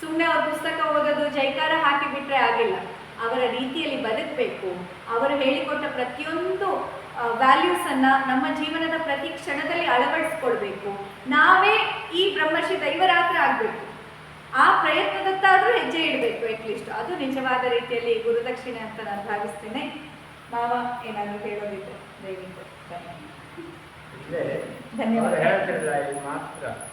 ಸುಮ್ಮನೆ ಅವ್ರ ಪುಸ್ತಕ ಓದೋದು, ಜೈಕಾರ ಹಾಕಿ ಬಿಟ್ರೆ ಆಗಿಲ್ಲ. ಅವರ ರೀತಿಯಲ್ಲಿ ಬದುಕಬೇಕು. ಅವರು ಹೇಳಿಕೊಟ್ಟ ಪ್ರತಿಯೊಂದು ವ್ಯಾಲ್ಯೂಸ್ ಅನ್ನ ನಮ್ಮ ಜೀವನದ ಪ್ರತಿ ಕ್ಷಣದಲ್ಲಿ ಅಳವಡಿಸ್ಕೊಳ್ಬೇಕು. ನಾವೇ ಈ ಬ್ರಹ್ಮಶ್ರೀ ದೈವರಾತ್ರ ಆಗ್ಬೇಕು. ಆ ಪ್ರಯತ್ನದತ್ತಾದರೂ ಹೆಜ್ಜೆ ಇಡಬೇಕು ಅಟ್ಲೀಸ್ಟ್ ಅದು ನಿಜವಾದ ರೀತಿಯಲ್ಲಿ ಗುರುದಕ್ಷಿಣೆ ಅಂತ ನಾನು ಭಾವಿಸ್ತೇನೆ. ಮಾವ ಏನಾದರೂ ಹೇಳೋದಿದ್ರೆ ದಯವಿಟ್ಟು ಧನ್ಯವಾದ. ಧನ್ಯವಾದ. ಮಾತ್ರ.